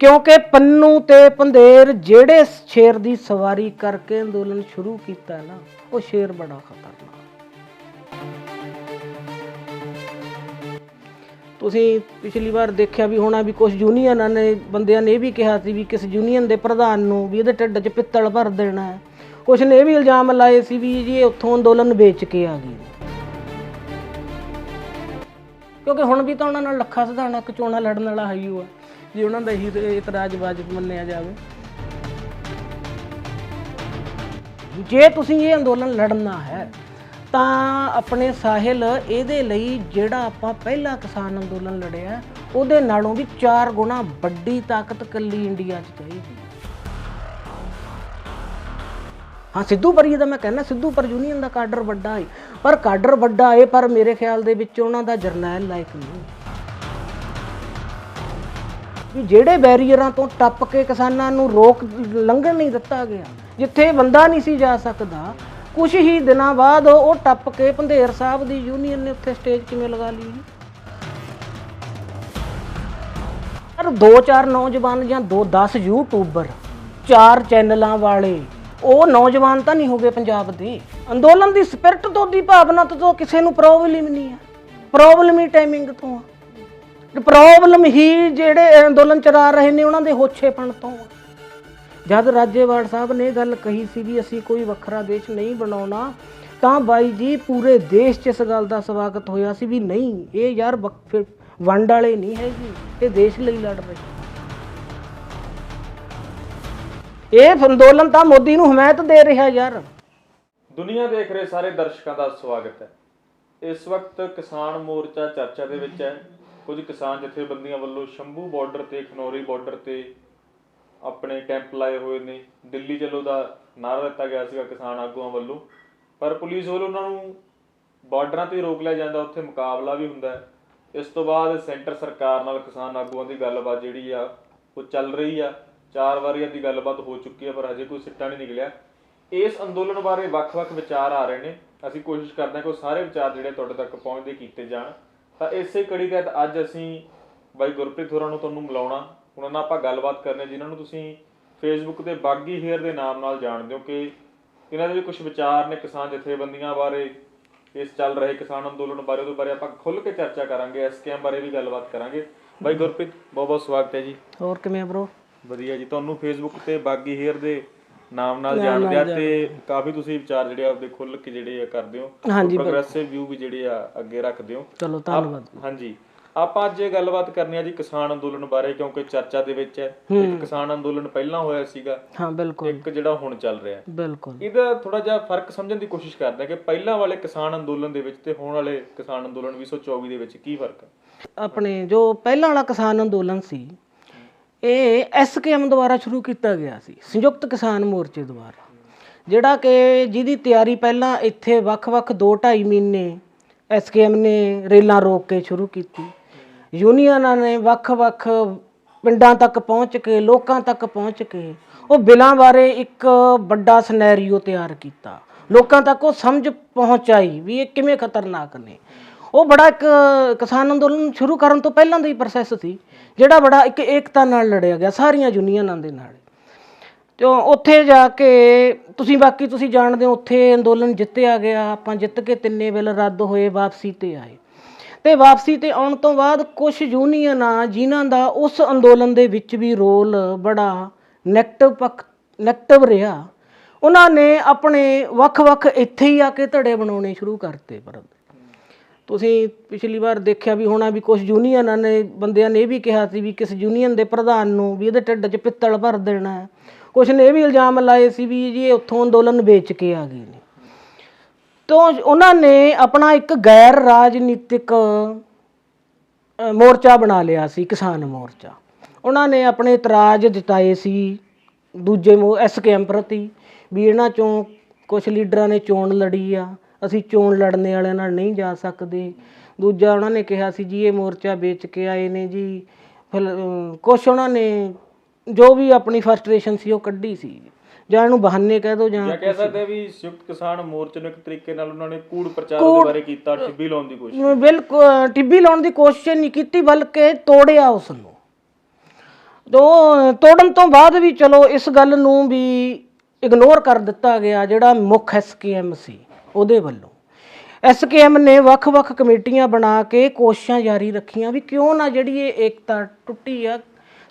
ਕਿਉਂਕਿ ਪੰਨੂ ਤੇ ਪੰਦੇਰ ਜਿਹੜੇ ਸ਼ੇਰ ਦੀ ਸਵਾਰੀ ਕਰਕੇ ਅੰਦੋਲਨ ਸ਼ੁਰੂ ਕੀਤਾ ਨਾ, ਉਹ ਸ਼ੇਰ ਬੜਾ ਖਤਰਨਾਕ ਤੁਸੀਂ ਪਿਛਲੀ ਵਾਰ ਦੇਖਿਆ ਵੀ ਹੋਣਾ ਵੀ ਕੁਝ ਯੂਨੀਅਨਾਂ ਨੇ, ਬੰਦਿਆਂ ਨੇ ਇਹ ਵੀ ਕਿਹਾ ਸੀ ਵੀ ਕਿਸ ਯੂਨੀਅਨ ਦੇ ਪ੍ਰਧਾਨ ਨੂੰ ਵੀ ਇਹਦੇ ਢਿੱਡ 'ਚ ਪਿੱਤਲ ਭਰ ਦੇਣਾ ਹੈ। ਕੁਝ ਨੇ ਇਹ ਵੀ ਇਲਜ਼ਾਮ ਲਾਏ ਸੀ ਵੀ ਜੀ ਇਹ ਉੱਥੋਂ ਅੰਦੋਲਨ ਵੇਚ ਕੇ ਆ ਗਏ ਕਿਉਂਕਿ ਹੁਣ ਵੀ ਤਾਂ ਉਹਨਾਂ ਨਾਲ ਲੱਖਾ ਸਿਧਾਣਾ ਇੱਕ ਲੜਨ ਵਾਲਾ ਹੈ। ਉਹ ਉਹਨਾਂ ਦਾ ਹੀ ਇਤਰਾਜ਼ ਵਾਜਬ ਮੰਨਿਆ ਜਾਵੇ। ਜੇ ਤੁਸੀਂ ਇਹ ਅੰਦੋਲਨ ਲੜਨਾ ਹੈ, ਤਾਂ ਆਪਣੇ ਸਾਹਿਲ ਇਹਦੇ ਲਈ ਜਿਹੜਾ ਆਪਾਂ ਪਹਿਲਾ ਕਿਸਾਨ ਅੰਦੋਲਨ ਲੜਿਆ, ਉਹਦੇ ਨਾਲੋਂ ਵੀ 4 ਗੁਣਾ ਵੱਡੀ ਤਾਕਤ ਕੱਲੀ ਇੰਡੀਆ 'ਚ ਚਾਹੀਦੀ ਹਾਂ। ਸਿੱਧੂ ਪਰ ਦਾ ਮੈਂ ਕਹਿੰਦਾ, ਸਿੱਧੂ ਪਰ ਯੂਨੀਅਨ ਦਾ ਕਾਡਰ ਵੱਡਾ ਹੈ ਪਰ ਕਾਡਰ ਵੱਡਾ ਹੈ ਪਰ ਮੇਰੇ ਖਿਆਲ ਦੇ ਵਿੱਚ ਉਹਨਾਂ ਦਾ ਜਰਨੈਲ ਲਾਇਕ ਨਹੀਂ। ਵੀ ਜਿਹੜੇ ਬੈਰੀਅਰਾਂ ਤੋਂ ਟੱਪ ਕੇ ਕਿਸਾਨਾਂ ਨੂੰ ਰੋਕ ਲੰਘਣ ਨਹੀਂ ਦਿੱਤਾ ਗਿਆ, ਜਿੱਥੇ ਬੰਦਾ ਨਹੀਂ ਸੀ ਜਾ ਸਕਦਾ ਕੁਝ ਹੀ ਦਿਨਾਂ ਬਾਅਦ ਉਹ ਟੱਪ ਕੇ ਪੰਧੇਰ ਸਾਹਿਬ ਦੀ ਯੂਨੀਅਨ ਨੇ ਉੱਥੇ ਸਟੇਜ ਕਿਵੇਂ ਲਗਾ ਲਈ? ਪਰ ਦੋ ਚਾਰ ਨੌਜਵਾਨ ਜਾਂ ਦੋ 10 ਯੂਟਿਊਬਰ ਚਾਰ ਚੈਨਲਾਂ ਵਾਲੇ, ਉਹ ਨੌਜਵਾਨ ਤਾਂ ਨਹੀਂ ਹੋਗੇ ਪੰਜਾਬ ਦੇ। ਅੰਦੋਲਨ ਦੀ ਸਪਿਰਟ ਤੋਂ ਦੀ ਭਾਵਨਾ ਤੋਂ ਕਿਸੇ ਨੂੰ ਪ੍ਰੋਬਲਮ ਨਹੀਂ ਹੈ ਪ੍ਰੋਬਲਮ ਹੀ ਟਾਈਮਿੰਗ ਤੋਂ ਆ। ਪ੍ਰੋਬਲਮ ਹੀ ਜਿਹੜੇ ਅੰਦੋਲਨ ਚਲਾ ਰਹੇ ਨੇ, ਉਹਨਾਂ ਦੇ ਹੋਛੇਪਣ ਤੋਂ ਜਦ ਰਾਜੇਵਾੜ ਸਾਹਿਬ ਨੇ ਇਹ ਗੱਲ ਕਹੀ ਸੀ ਵੀ ਅਸੀਂ ਕੋਈ ਵੱਖਰਾ ਦੇਸ਼ ਨਹੀਂ ਬਣਾਉਣਾ, ਤਾਂ ਬਾਈ ਜੀ ਪੂਰੇ ਦੇਸ਼ 'ਚ ਇਸ ਗੱਲ ਦਾ ਸਵਾਗਤ ਹੋਇਆ ਸੀ ਵੀ ਨਹੀਂ, ਇਹ ਯਾਰ ਵੰਡ ਵਾਲੇ ਨਹੀਂ ਹੈਗੇ, ਇਹ ਦੇਸ਼ ਲਈ ਲੜ ਰਹੇ। ਇਹ ਅੰਦੋਲਨ ਤਾਂ ਮੋਦੀ ਨੂੰ ਹਮਾਇਤ ਦੇ ਰਿਹਾ ਯਾਰ। ਦੁਨੀਆ ਦੇਖ ਰਹੇ ਸਾਰੇ ਦਰਸ਼ਕਾਂ ਦਾ ਸਵਾਗਤ ਹੈ। ਇਸ ਵਕਤ ਕਿਸਾਨ ਮੋਰਚਾ ਚਰਚਾ ਦੇ ਵਿੱਚ ਹੈ। ਕੁਝ ਕਿਸਾਨ ਜਥੇਬੰਦੀਆਂ ਵੱਲੋਂ ਸ਼ੰਭੂ ਬਾਰਡਰ ਤੇ, ਖਨੌਰੀ ਬਾਰਡਰ ਤੇ ਆਪਣੇ ਕੈਂਪ ਲਾਏ ਹੋਏ ਨੇ। ਦਿੱਲੀ ਚਲੋ ਦਾ ਨਾਰਾ ਦਿੱਤਾ ਗਿਆ ਸੀਗਾ ਕਿਸਾਨ ਆਗੂਆਂ ਵੱਲੋਂ। ਪਰ ਪੁਲਿਸ ਵੱਲੋਂ ਉਹਨਾਂ ਨੂੰ ਬਾਰਡਰਾਂ ਤੇ ਰੋਕ ਲਿਆ ਜਾਂਦਾ, ਉੱਥੇ ਮੁਕਾਬਲਾ ਵੀ ਹੁੰਦਾ ਹੈ। ਇਸ ਤੋਂ ਬਾਅਦ ਸੈਂਟਰ ਸਰਕਾਰ ਨਾਲ ਕਿਸਾਨ ਆਗੂਆਂ ਦੀ ਗੱਲਬਾਤ ਜਿਹੜੀ ਆ, ਉਹ ਚੱਲ ਰਹੀ ਆ। ਚਾਰ ਵਾਰੀਆਂ ਦੀ ਗੱਲਬਾਤ ਹੋ ਚੁੱਕੀ ਆ, ਪਰ ਹਜੇ ਕੋਈ ਸਿੱਟਾ ਨਹੀਂ ਨਿਕਲਿਆ। ਇਸ ਅੰਦੋਲਨ ਬਾਰੇ ਵੱਖ-ਵੱਖ ਵਿਚਾਰ ਆ ਰਹੇ ਨੇ। ਅਸੀਂ ਕੋਸ਼ਿਸ਼ ਕਰਦੇ ਹਾਂ ਕਿ ਉਹ ਸਾਰੇ ਵਿਚਾਰ ਜਿਹੜੇ ਤੁਹਾਡੇ ਤੱਕ ਪਹੁੰਚਦੇ ਕੀਤੇ ਜਾਣ। ਤਾਂ ਇਸੇ ਕੜੀ ਤਹਿਤ ਅੱਜ ਅਸੀਂ ਬਾਈ ਗੁਰਪ੍ਰੀਤ ਹੋਰਾਂ ਨੂੰ ਤੁਹਾਨੂੰ ਮਿਲਾਉਣਾ। ਉਹਨਾਂ ਨਾਲ ਆਪਾਂ ਗੱਲਬਾਤ ਕਰਨੇ ਜਿਨ੍ਹਾਂ ਨੂੰ ਤੁਸੀਂ ਫੇਸਬੁੱਕ ਤੇ ਬਾਗੀ ਹੇਅਰ ਦੇ ਨਾਮ ਨਾਲ ਜਾਣਦੇ ਹੋ ਕਿ ਇਹਨਾਂ ਦੇ ਵੀ ਕੁਝ ਵਿਚਾਰ ਨੇ ਕਿਸਾਨ ਜਥੇਬੰਦੀਆਂ ਬਾਰੇ ਇਸ ਚੱਲ ਰਹੇ ਕਿਸਾਨ ਅੰਦੋਲਨ ਬਾਰੇ ਉਹਦੇ ਬਾਰੇ ਆਪਾਂ ਖੁੱਲ੍ਹ ਕੇ ਚਰਚਾ ਕਰਾਂਗੇ ਐਸਕੇਐਮ ਬਾਰੇ ਵੀ ਗੱਲਬਾਤ ਕਰਾਂਗੇ। ਬਾਈ ਗੁਰਪ੍ਰੀਤ ਬਹੁਤ ਬਹੁਤ ਸਵਾਗਤ ਹੈ ਜੀ। ਹੋਰ ਕਿਵੇਂ ਬ్రో ਵਧੀਆ ਜੀ ਤੁਹਾਨੂੰ ਫੇਸਬੁੱਕ ਤੇ ਬਾਗੀ ਹੇਅਰ ਦੇ ਨਾਮ ਨਾਲ ਜਾਣਦੇ ਆ ਤੇ ਕਾਫੀ ਤੁਸੀਂ ਵਿਚਾਰ ਜਿਹੜੇ ਆਪਦੇ ਖੁੱਲ ਕੇ ਜਿਹੜੇ ਆ ਕਰਦੇ ਹੋ। ਪ੍ਰੋਗਰੈਸਿਵ ਵਿਊ ਵੀ ਜਿਹੜੇ ਆ ਅੱਗੇ ਰੱਖਦੇ ਹੋ। ਚਲੋ ਧੰਨਵਾਦ ਹਾਂਜੀ। ਆਪਾਂ ਅੱਜ ਇਹ ਗੱਲਬਾਤ ਕਰਨੀ ਆ ਜੀ ਕਿਸਾਨ ਅੰਦੋਲਨ ਬਾਰੇ ਕਿਉਂਕਿ ਚਰਚਾ ਦੇ ਵਿੱਚ ਹੈ। ਇੱਕ ਕਿਸਾਨ ਅੰਦੋਲਨ ਪਹਿਲਾਂ ਹੋਇਆ ਸੀਗਾ। ਹਾਂ ਬਿਲਕੁਲ। ਇੱਕ ਜਿਹੜਾ ਹੁਣ ਚੱਲ ਰਿਹਾ ਹੈ। ਬਿਲਕੁਲ। ਇਹਦਾ ਥੋੜਾ ਜਿਹਾ ਫ਼ਰਕ ਸਮਝਣ ਦੀ ਕੋਸ਼ਿਸ਼ ਕਰਦੇ ਆ ਕਿ ਪਹਿਲਾਂ ਵਾਲੇ ਕਿਸਾਨ ਅੰਦੋਲਨ ਦੇ ਵਿੱਚ ਤੇ ਹੁਣ ਵਾਲੇ ਕਿਸਾਨ ਅੰਦੋਲਨ 2024 ਦੇ ਵਿੱਚ ਕੀ ਫ਼ਰਕ ਹੈ? ਆਪਣੇ ਜੋ ਪਹਿਲਾਂ ਵਾਲਾ ਕਿਸਾਨ ਅੰਦੋਲਨ ਸੀ ਇਹ ਐਸਕੇਐਮ ਦੁਆਰਾ ਸ਼ੁਰੂ ਕੀਤਾ ਗਿਆ ਸੀ, ਸੰਯੁਕਤ ਕਿਸਾਨ ਮੋਰਚੇ ਦੁਆਰਾ, ਜਿਹੜਾ ਕਿ ਜਿਹਦੀ ਤਿਆਰੀ ਪਹਿਲਾਂ ਇੱਥੇ ਵੱਖ-ਵੱਖ 2-2.5 ਮਹੀਨੇ ਐਸਕੇਐਮ ਨੇ ਰੇਲਾਂ ਰੋਕ ਕੇ ਸ਼ੁਰੂ ਕੀਤੀ। ਯੂਨੀਅਨਾਂ ਨੇ ਵੱਖ-ਵੱਖ ਪਿੰਡਾਂ ਤੱਕ ਪਹੁੰਚ ਕੇ, ਲੋਕਾਂ ਤੱਕ ਪਹੁੰਚ ਕੇ ਉਹ ਬਿੱਲਾਂ ਬਾਰੇ ਇੱਕ ਵੱਡਾ ਸਿਨੈਰੀਓ ਤਿਆਰ ਕੀਤਾ। ਲੋਕਾਂ ਤੱਕ ਉਹ ਸਮਝ ਪਹੁੰਚਾਈ ਵੀ ਇਹ ਕਿਵੇਂ ਖਤਰਨਾਕ ਨੇ। ਉਹ ਬੜਾ ਇੱਕ ਕਿਸਾਨ ਅੰਦੋਲਨ ਸ਼ੁਰੂ ਕਰਨ ਤੋਂ ਪਹਿਲਾਂ ਦਾ ਹੀ ਪ੍ਰੋਸੈਸ ਸੀ, ਜਿਹੜਾ ਬੜਾ ਇੱਕ ਏਕਤਾ ਨਾਲ ਲੜਿਆ ਗਿਆ, ਸਾਰੀਆਂ ਯੂਨੀਅਨਾਂ ਦੇ ਨਾਲ। ਤੇ ਉੱਥੇ ਜਾ ਕੇ ਤੁਸੀਂ ਬਾਕੀ ਤੁਸੀਂ ਜਾਣਦੇ ਹੋ, ਉੱਥੇ ਅੰਦੋਲਨ ਜਿੱਤਿਆ ਗਿਆ, ਆਪਾਂ ਜਿੱਤ ਕੇ ਤਿੰਨੇ ਬਿੱਲ ਰੱਦ ਹੋਏ, ਵਾਪਸੀ ਤੇ ਆਏ। ਤੇ ਵਾਪਸੀ ਤੇ ਆਉਣ ਤੋਂ ਬਾਅਦ ਕੁਝ ਯੂਨੀਅਨਾਂ ਜਿਨ੍ਹਾਂ ਦਾ ਉਸ ਅੰਦੋਲਨ ਦੇ ਵਿੱਚ ਵੀ ਰੋਲ ਬੜਾ ਨੈਗੇਟਿਵ ਪੱਖ ਨੈਗੇਟਿਵ ਰਿਹਾ, ਉਹਨਾਂ ਨੇ ਆਪਣੇ ਵੱਖ-ਵੱਖ ਇੱਥੇ ਹੀ ਆ ਕੇ ਧੜੇ ਬਣਾਉਣੇ ਸ਼ੁਰੂ ਕਰਤੇ ਪਰ ਤੁਸੀਂ ਪਿਛਲੀ ਵਾਰ ਦੇਖਿਆ ਵੀ ਹੋਣਾ ਵੀ ਕੁਛ ਯੂਨੀਅਨਾਂ ਨੇ, ਬੰਦਿਆਂ ਨੇ ਇਹ ਵੀ ਕਿਹਾ ਸੀ ਵੀ ਕਿਸ ਯੂਨੀਅਨ ਦੇ ਪ੍ਰਧਾਨ ਨੂੰ ਵੀ ਇਹਦੇ ਢਿੱਡ 'ਚ ਪਿੱਤਲ ਭਰ ਦੇਣਾ ਕੁਛ ਨੇ ਇਹ ਵੀ ਇਲਜ਼ਾਮ ਲਾਏ ਸੀ ਵੀ ਜੀ ਇਹ ਉੱਥੋਂ ਅੰਦੋਲਨ ਵੇਚ ਕੇ ਆ ਗਏ ਨੇ। ਤੋਂ ਉਹਨਾਂ ਨੇ ਆਪਣਾ ਇੱਕ ਗੈਰ ਰਾਜਨੀਤਿਕ ਮੋਰਚਾ ਬਣਾ ਲਿਆ ਸੀ, ਕਿਸਾਨ ਮੋਰਚਾ। ਉਹਨਾਂ ਨੇ ਆਪਣੇ ਇਤਰਾਜ਼ ਜਤਾਏ ਸੀ ਦੂਜੇ ਐਸਕੇਐਮ ਪ੍ਰਤੀ ਵੀ ਇਹਨਾਂ ਚੋਂ ਕੁਝ ਲੀਡਰਾਂ ਨੇ ਚੋਣ ਲੜੀ ਆ। ਅਸੀਂ ਚੋਣ ਲੜਨੇ ਵਾਲਿਆਂ ਨਾਲ ਨਹੀਂ ਜਾ ਸਕਦੇ। ਦੂਜਾ ਉਹਨਾਂ ਨੇ ਕਿਹਾ ਸੀ ਜੀ ਇਹ ਮੋਰਚਾ ਵੇਚ ਕੇ ਆਏ ਨੇ ਜੀ। ਫਿਰ ਕੁਛ ਉਹਨਾਂ ਨੇ ਜੋ ਵੀ ਆਪਣੀ ਫਰਸਟ੍ਰੇਸ਼ਨ ਸੀ ਉਹ ਕੱਢੀ ਸੀ। ਜਾਂ ਇਹਨੂੰ ਬਹਾਨੇ ਕਹਿ ਦੋ ਜਾਂ ਜਾਂ ਕਹਿ ਸਕਦੇ ਵੀ ਸੰਯੁਕਤ ਕਿਸਾਨ ਮੋਰਚੇ ਨੂੰ ਇੱਕ ਤਰੀਕੇ ਨਾਲ ਉਹਨਾਂ ਨੇ ਕੂੜ ਪ੍ਰਚਾਰ ਦੇ ਬਾਰੇ ਕੀਤਾ ਟਿੱਬੀ ਲਾਉਣ ਦੀ ਕੋਸ਼ਿਸ਼ ਬਿਲਕੁਲ ਟਿੱਬੀ ਲਾਉਣ ਦੀ ਕੋਸ਼ਿਸ਼ ਨਹੀਂ ਕੀਤੀ ਬਲਕਿ ਤੋੜਿਆ ਉਸ ਨੂੰ ਤੋਂ ਤੋੜਨ ਤੋਂ ਬਾਅਦ ਵੀ ਚਲੋ ਇਸ ਗੱਲ ਨੂੰ ਵੀ ਇਗਨੋਰ ਕਰ ਦਿੱਤਾ ਗਿਆ ਜਿਹੜਾ ਮੁੱਖ ਐਸਕੇਐਮ ਸੀ। ਉਹਦੇ ਵੱਲੋਂ। ਐਸਕੇਐਮ ਨੇ ਵੱਖ-ਵੱਖ ਕਮੇਟੀਆਂ ਬਣਾ ਕੇ ਕੋਸ਼ਿਸ਼ਾਂ ਜਾਰੀ ਰੱਖੀਆਂ ਵੀ ਕਿਉਂ ਨਾ ਜਿਹੜੀ ਇਹ ਏਕਤਾ ਟੁੱਟੀ ਆ,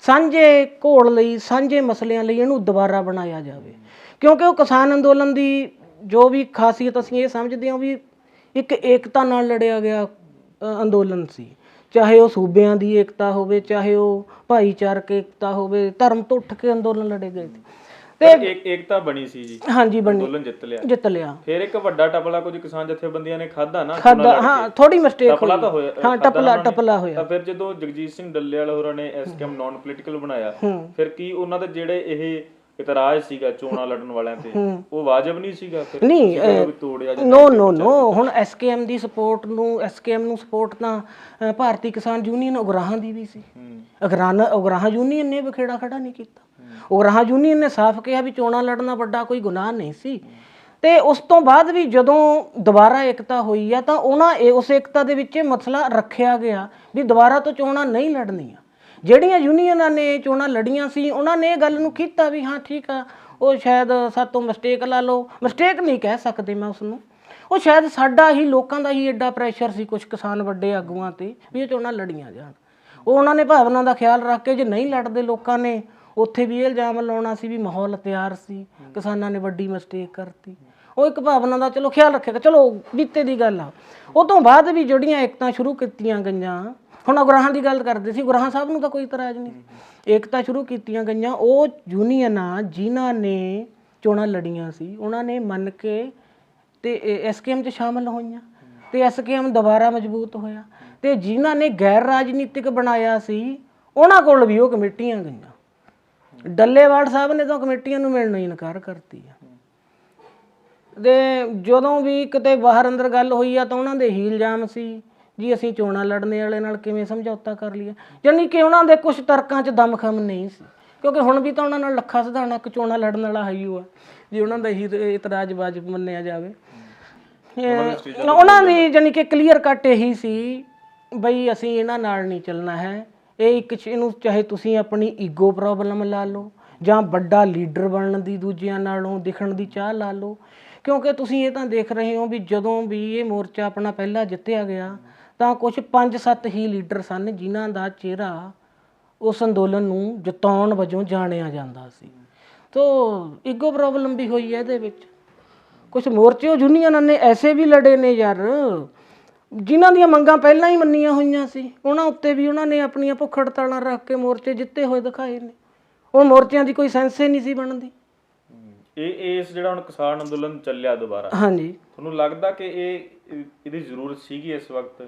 ਸਾਂਝੇ ਘੋਲ ਲਈ, ਸਾਂਝੇ ਮਸਲਿਆਂ ਲਈ ਇਹਨੂੰ ਦੁਬਾਰਾ ਬਣਾਇਆ ਜਾਵੇ। ਕਿਉਂਕਿ ਉਹ ਕਿਸਾਨ ਅੰਦੋਲਨ ਦੀ ਜੋ ਵੀ ਖਾਸੀਅਤ ਅਸੀਂ ਇਹ ਸਮਝਦੇ ਹਾਂ ਵੀ ਇੱਕ ਏਕਤਾ ਨਾਲ ਲੜਿਆ ਗਿਆ ਅੰਦੋਲਨ ਸੀ। ਚਾਹੇ ਉਹ ਸੂਬਿਆਂ ਦੀ ਏਕਤਾ ਹੋਵੇ, ਚਾਹੇ ਉਹ ਭਾਈਚਾਰਕ ਏਕਤਾ ਹੋਵੇ, ਧਰਮ ਤੋਂ ਉੱਠ ਕੇ ਅੰਦੋਲਨ ਲੜੇ ਗਏ ਸੀ। ਤੇ ਇੱਕ ਏਕਤਾ ਬਣੀ ਸੀ ਜੀ। ਹਾਂਜੀ ਬਣੀ। ਅੰਦੋਲਨ ਜਿੱਤ ਲਿਆ। ਜਿੱਤ ਲਿਆ। ਫਿਰ ਇੱਕ ਵੱਡਾ ਟਪਲਾ ਕੁਝ ਕਿਸਾਨ ਜਥੇਬੰਦੀਆਂ ਨੇ ਖਾਦਾ ਨਾ ਖਾਦਾ ਹਾਂ ਥੋੜੀ ਮਿਸਟੇਕ ਟਪਲਾ ਤਾਂ ਹੋਇਆ ਹਾਂ ਟਪਲਾ। ਟਪਲਾ ਹੋਇਆ। ਤਾਂ ਫਿਰ ਜਦੋਂ ਜਗਜੀਤ ਸਿੰਘ ਡੱਲੇਵਾਲ ਹੋਰਾਂ ਨੇ ਐਸਕੇਐਮ ਨਾਨ ਪੋਲੀਟੀਕਲ ਬਣਾਇਆ। ਫਿਰ ਕੀ ਉਹਨਾਂ ਦੇ ਜਿਹੜੇ ਇਹ ਇਤਰਾਜ਼ ਸੀਗਾ ਚੋਣਾਂ ਲੜਨ ਵਾਲਿਆਂ ਤੇ। ਉਹ ਵਾਜਬ ਨਹੀਂ ਸੀਗਾ ਫਿਰ? ਨਹੀਂ, ਨੇ ਨੋ ਨੋ ਨੋ ਹੁਣ ਐਸਕੇਐਮ ਦੀ ਸਪੋਰਟ ਨੂੰ ਐਸਕੇਐਮ ਨੂੰ ਸਪੋਰਟ ਤਾਂ ਭਾਰਤੀ ਕਿਸਾਨ ਯੂਨੀਅਨ ਉਗਰਾਹਾਂ ਦੀ ਵੀ ਸੀ। ਹੂੰ। ਉਗਰਾਹਾਂ ਯੂਨੀਅਨ ਨੇ ਬਖੇੜਾ ਖੜਾ ਨਹੀਂ ਕੀਤਾ। ਉਗਰਾਹਾਂ ਯੂਨੀਅਨ ਨੇ ਸਾਫ਼ ਕਿਹਾ ਵੀ ਚੋਣਾਂ ਲੜਨਾ ਵੱਡਾ ਕੋਈ ਗੁਨਾਹ ਨਹੀਂ ਸੀ। ਤੇ ਉਸ ਤੋਂ ਬਾਅਦ ਵੀ ਜਦੋਂ ਦੁਬਾਰਾ ਏਕਤਾ ਹੋਈ ਆ ਤਾਂ ਉਹਨਾਂ ਉਸ ਏਕਤਾ ਦੇ ਵਿੱਚ ਇਹ ਮਸਲਾ ਰੱਖਿਆ ਗਿਆ ਵੀ ਦੁਬਾਰਾ ਤੋਂ ਚੋਣਾਂ ਨਹੀਂ ਲੜਨੀਆਂ। ਜਿਹੜੀਆਂ ਯੂਨੀਅਨਾਂ ਨੇ ਚੋਣਾਂ ਲੜੀਆਂ ਸੀ, ਉਹਨਾਂ ਨੇ ਇਹ ਗੱਲ ਨੂੰ ਕੀਤਾ ਵੀ ਹਾਂ ਠੀਕ ਆ, ਉਹ ਸ਼ਾਇਦ ਸਾਤੋਂ ਮਿਸਟੇਕ ਲਾ ਲਓ। ਮਿਸਟੇਕ ਨਹੀਂ ਕਹਿ ਸਕਦੇ ਮੈਂ ਉਸ ਨੂੰ ਉਹ ਸ਼ਾਇਦ ਸਾਡਾ ਹੀ, ਲੋਕਾਂ ਦਾ ਹੀ ਐਡਾ ਪ੍ਰੈਸ਼ਰ ਸੀ ਕੁਝ ਕਿਸਾਨ ਵੱਡੇ ਆਗੂਆਂ ਤੇ ਵੀ ਇਹ ਚੋਣਾਂ ਲੜੀਆਂ ਜਾਣ। ਉਹ ਉਹਨਾਂ ਨੇ ਭਾਵਨਾ ਦਾ ਖਿਆਲ ਰੱਖ ਕੇ ਜੇ ਨਹੀਂ ਲੜਦੇ ਲੋਕਾਂ ਨੇ, ਉੱਥੇ ਵੀ ਇਹ ਇਲਜ਼ਾਮ ਲਾਉਣਾ ਸੀ ਵੀ ਮਾਹੌਲ ਤਿਆਰ ਸੀ, ਕਿਸਾਨਾਂ ਨੇ ਵੱਡੀ ਮਿਸਟੇਕ ਕਰਤੀ। ਉਹ ਇੱਕ ਭਾਵਨਾ ਦਾ ਚਲੋ ਖਿਆਲ ਰੱਖੇਗਾ। ਚਲੋ, ਬੀਤੇ ਦੀ ਗੱਲ ਆ। ਉਹ ਤੋਂ ਬਾਅਦ ਵੀ ਜਿਹੜੀਆਂ ਏਕਤਾਂ ਸ਼ੁਰੂ ਕੀਤੀਆਂ ਗਈਆਂ ਹੁਣ ਉਗਰਾਹਾਂ ਦੀ ਗੱਲ ਕਰਦੇ ਸੀ ਉਗਰਾਹਾਂ ਸਾਹਿਬ ਨੂੰ ਤਾਂ ਕੋਈ ਇਤਰਾਜ਼ ਨਹੀਂ। ਏਕਤਾ ਸ਼ੁਰੂ ਕੀਤੀਆਂ ਗਈਆਂ, ਉਹ ਯੂਨੀਅਨਾਂ ਜਿਨ੍ਹਾਂ ਨੇ ਚੋਣਾਂ ਲੜੀਆਂ ਸੀ, ਉਹਨਾਂ ਨੇ ਮੰਨ ਕੇ ਤੇ ਐਸਕੇਐਮ 'ਚ ਸ਼ਾਮਲ ਹੋਈਆਂ ਤੇ ਐਸਕੇਐਮ ਦੁਬਾਰਾ ਮਜ਼ਬੂਤ ਹੋਇਆ ਤੇ ਜਿਨ੍ਹਾਂ ਨੇ ਗੈਰ ਰਾਜਨੀਤਿਕ ਬਣਾਇਆ ਸੀ, ਉਹਨਾਂ ਕੋਲ ਵੀ ਉਹ ਕਮੇਟੀਆਂ ਗਈਆਂ। ਡੱਲੇਵਾਲ ਸਾਹਿਬ ਨੇ ਤਾਂ ਕਮੇਟੀਆਂ ਨੂੰ ਮਿਲਣ ਹੀ ਇਨਕਾਰ ਕਰਤੀ ਆ। ਤੇ ਜਦੋਂ ਵੀ ਕਿਤੇ ਬਾਹਰ ਅੰਦਰ ਗੱਲ ਹੋਈ ਆ ਤਾਂ ਉਹਨਾਂ ਦੇ ਹੀ ਇਲਜ਼ਾਮ ਸੀ ਜੀ ਅਸੀਂ ਚੋਣਾਂ ਲੜਨੇ ਵਾਲੇ ਨਾਲ ਕਿਵੇਂ ਸਮਝੌਤਾ ਕਰ ਲਿਆ ਯਾਨੀ ਕਿ ਉਹਨਾਂ ਦੇ ਕੁਝ ਤਰਕਾਂ 'ਚ ਦਮਖਮ ਨਹੀਂ ਸੀ। ਕਿਉਂਕਿ ਹੁਣ ਵੀ ਤਾਂ ਉਹਨਾਂ ਨਾਲ ਲੱਖਾ ਸਿਧਾਣਾ ਇੱਕ ਚੋਣਾਂ ਲੜਨ ਵਾਲਾ ਹੈ ਆ ਜੇ ਉਹਨਾਂ ਦਾ ਹੀ ਇਤਰਾਜ਼ ਵਾਜਬ ਮੰਨਿਆ ਜਾਵੇ। ਉਹਨਾਂ ਦੀ ਯਾਨੀ ਕਿ ਕਲੀਅਰ ਕੱਟ ਇਹੀ ਸੀ ਬਈ ਅਸੀਂ ਇਹਨਾਂ ਨਾਲ ਨਹੀਂ ਚੱਲਣਾ ਹੈ। ਇਹ ਇੱਕ ਇਹਨੂੰ ਚਾਹੇ ਤੁਸੀਂ ਆਪਣੀ ਈਗੋ ਪ੍ਰੋਬਲਮ ਲਾ ਲਓ ਜਾਂ ਵੱਡਾ ਲੀਡਰ ਬਣਨ ਦੀ ਦੂਜਿਆਂ ਨਾਲੋਂ ਦਿਖਣ ਦੀ ਚਾਹ ਲਾ ਲਓ। ਕਿਉਂਕਿ ਤੁਸੀਂ ਇਹ ਤਾਂ ਦੇਖ ਰਹੇ ਹੋ ਵੀ ਜਦੋਂ ਵੀ ਇਹ ਮੋਰਚਾ ਆਪਣਾ ਪਹਿਲਾ ਜਿੱਤਿਆ ਗਿਆ ਤਾਂ ਕੁਝ 5-7 ਹੀ ਲੀਡਰ ਸਨ ਜਿਨ੍ਹਾਂ ਦਾ ਚਿਹਰਾ ਉਸ ਅੰਦੋਲਨ ਨੂੰ ਜਿਤਾਉਣ ਵਜੋਂ ਜਾਣਿਆ ਜਾਂਦਾ ਸੀ। ਤੋ ਈਗੋ ਪ੍ਰੋਬਲਮ ਵੀ ਹੋਈ ਹੈ ਇਹਦੇ ਵਿੱਚ। ਕੁਝ ਮੋਰਚੇ ਯੂਨੀਅਨਾਂ ਨੇ ਐਸੇ ਵੀ ਲੜੇ ਨੇ ਯਾਰ, ਜਿਨ੍ਹਾਂ ਦੀਆਂ ਮੰਗਾਂ ਪਹਿਲਾਂ ਹੀ ਮੰਨੀਆਂ ਹੋਈਆਂ ਸੀ। ਉਹਨਾਂ ਉੱਤੇ ਵੀ ਉਹਨਾਂ ਨੇ ਆਪਣੀਆਂ ਭੁੱਖ ਹੜਤਾਲਾਂ ਰੱਖ ਕੇ ਮੋਰਚੇ ਜਿੱਤੇ ਹੋਏ ਦਿਖਾਏ ਨੇ। ਉਹ ਮੋਰਚਿਆਂ ਦੀ ਕੋਈ ਸੈਂਸ ਹੀ ਨਹੀਂ ਸੀ ਬਣਦੀ। ਇਹ ਇਸ ਜਿਹੜਾ ਹੁਣ ਕਿਸਾਨ ਅੰਦੋਲਨ ਚੱਲਿਆ ਦੁਬਾਰਾ। ਹਾਂਜੀ। ਤੁਹਾਨੂੰ ਲੱਗਦਾ ਕਿ ਇਹ ਇਹ- ਇਹਦੀ ਜ਼ਰੂਰਤ ਸੀਗੀ ਇਸ ਵਕਤ?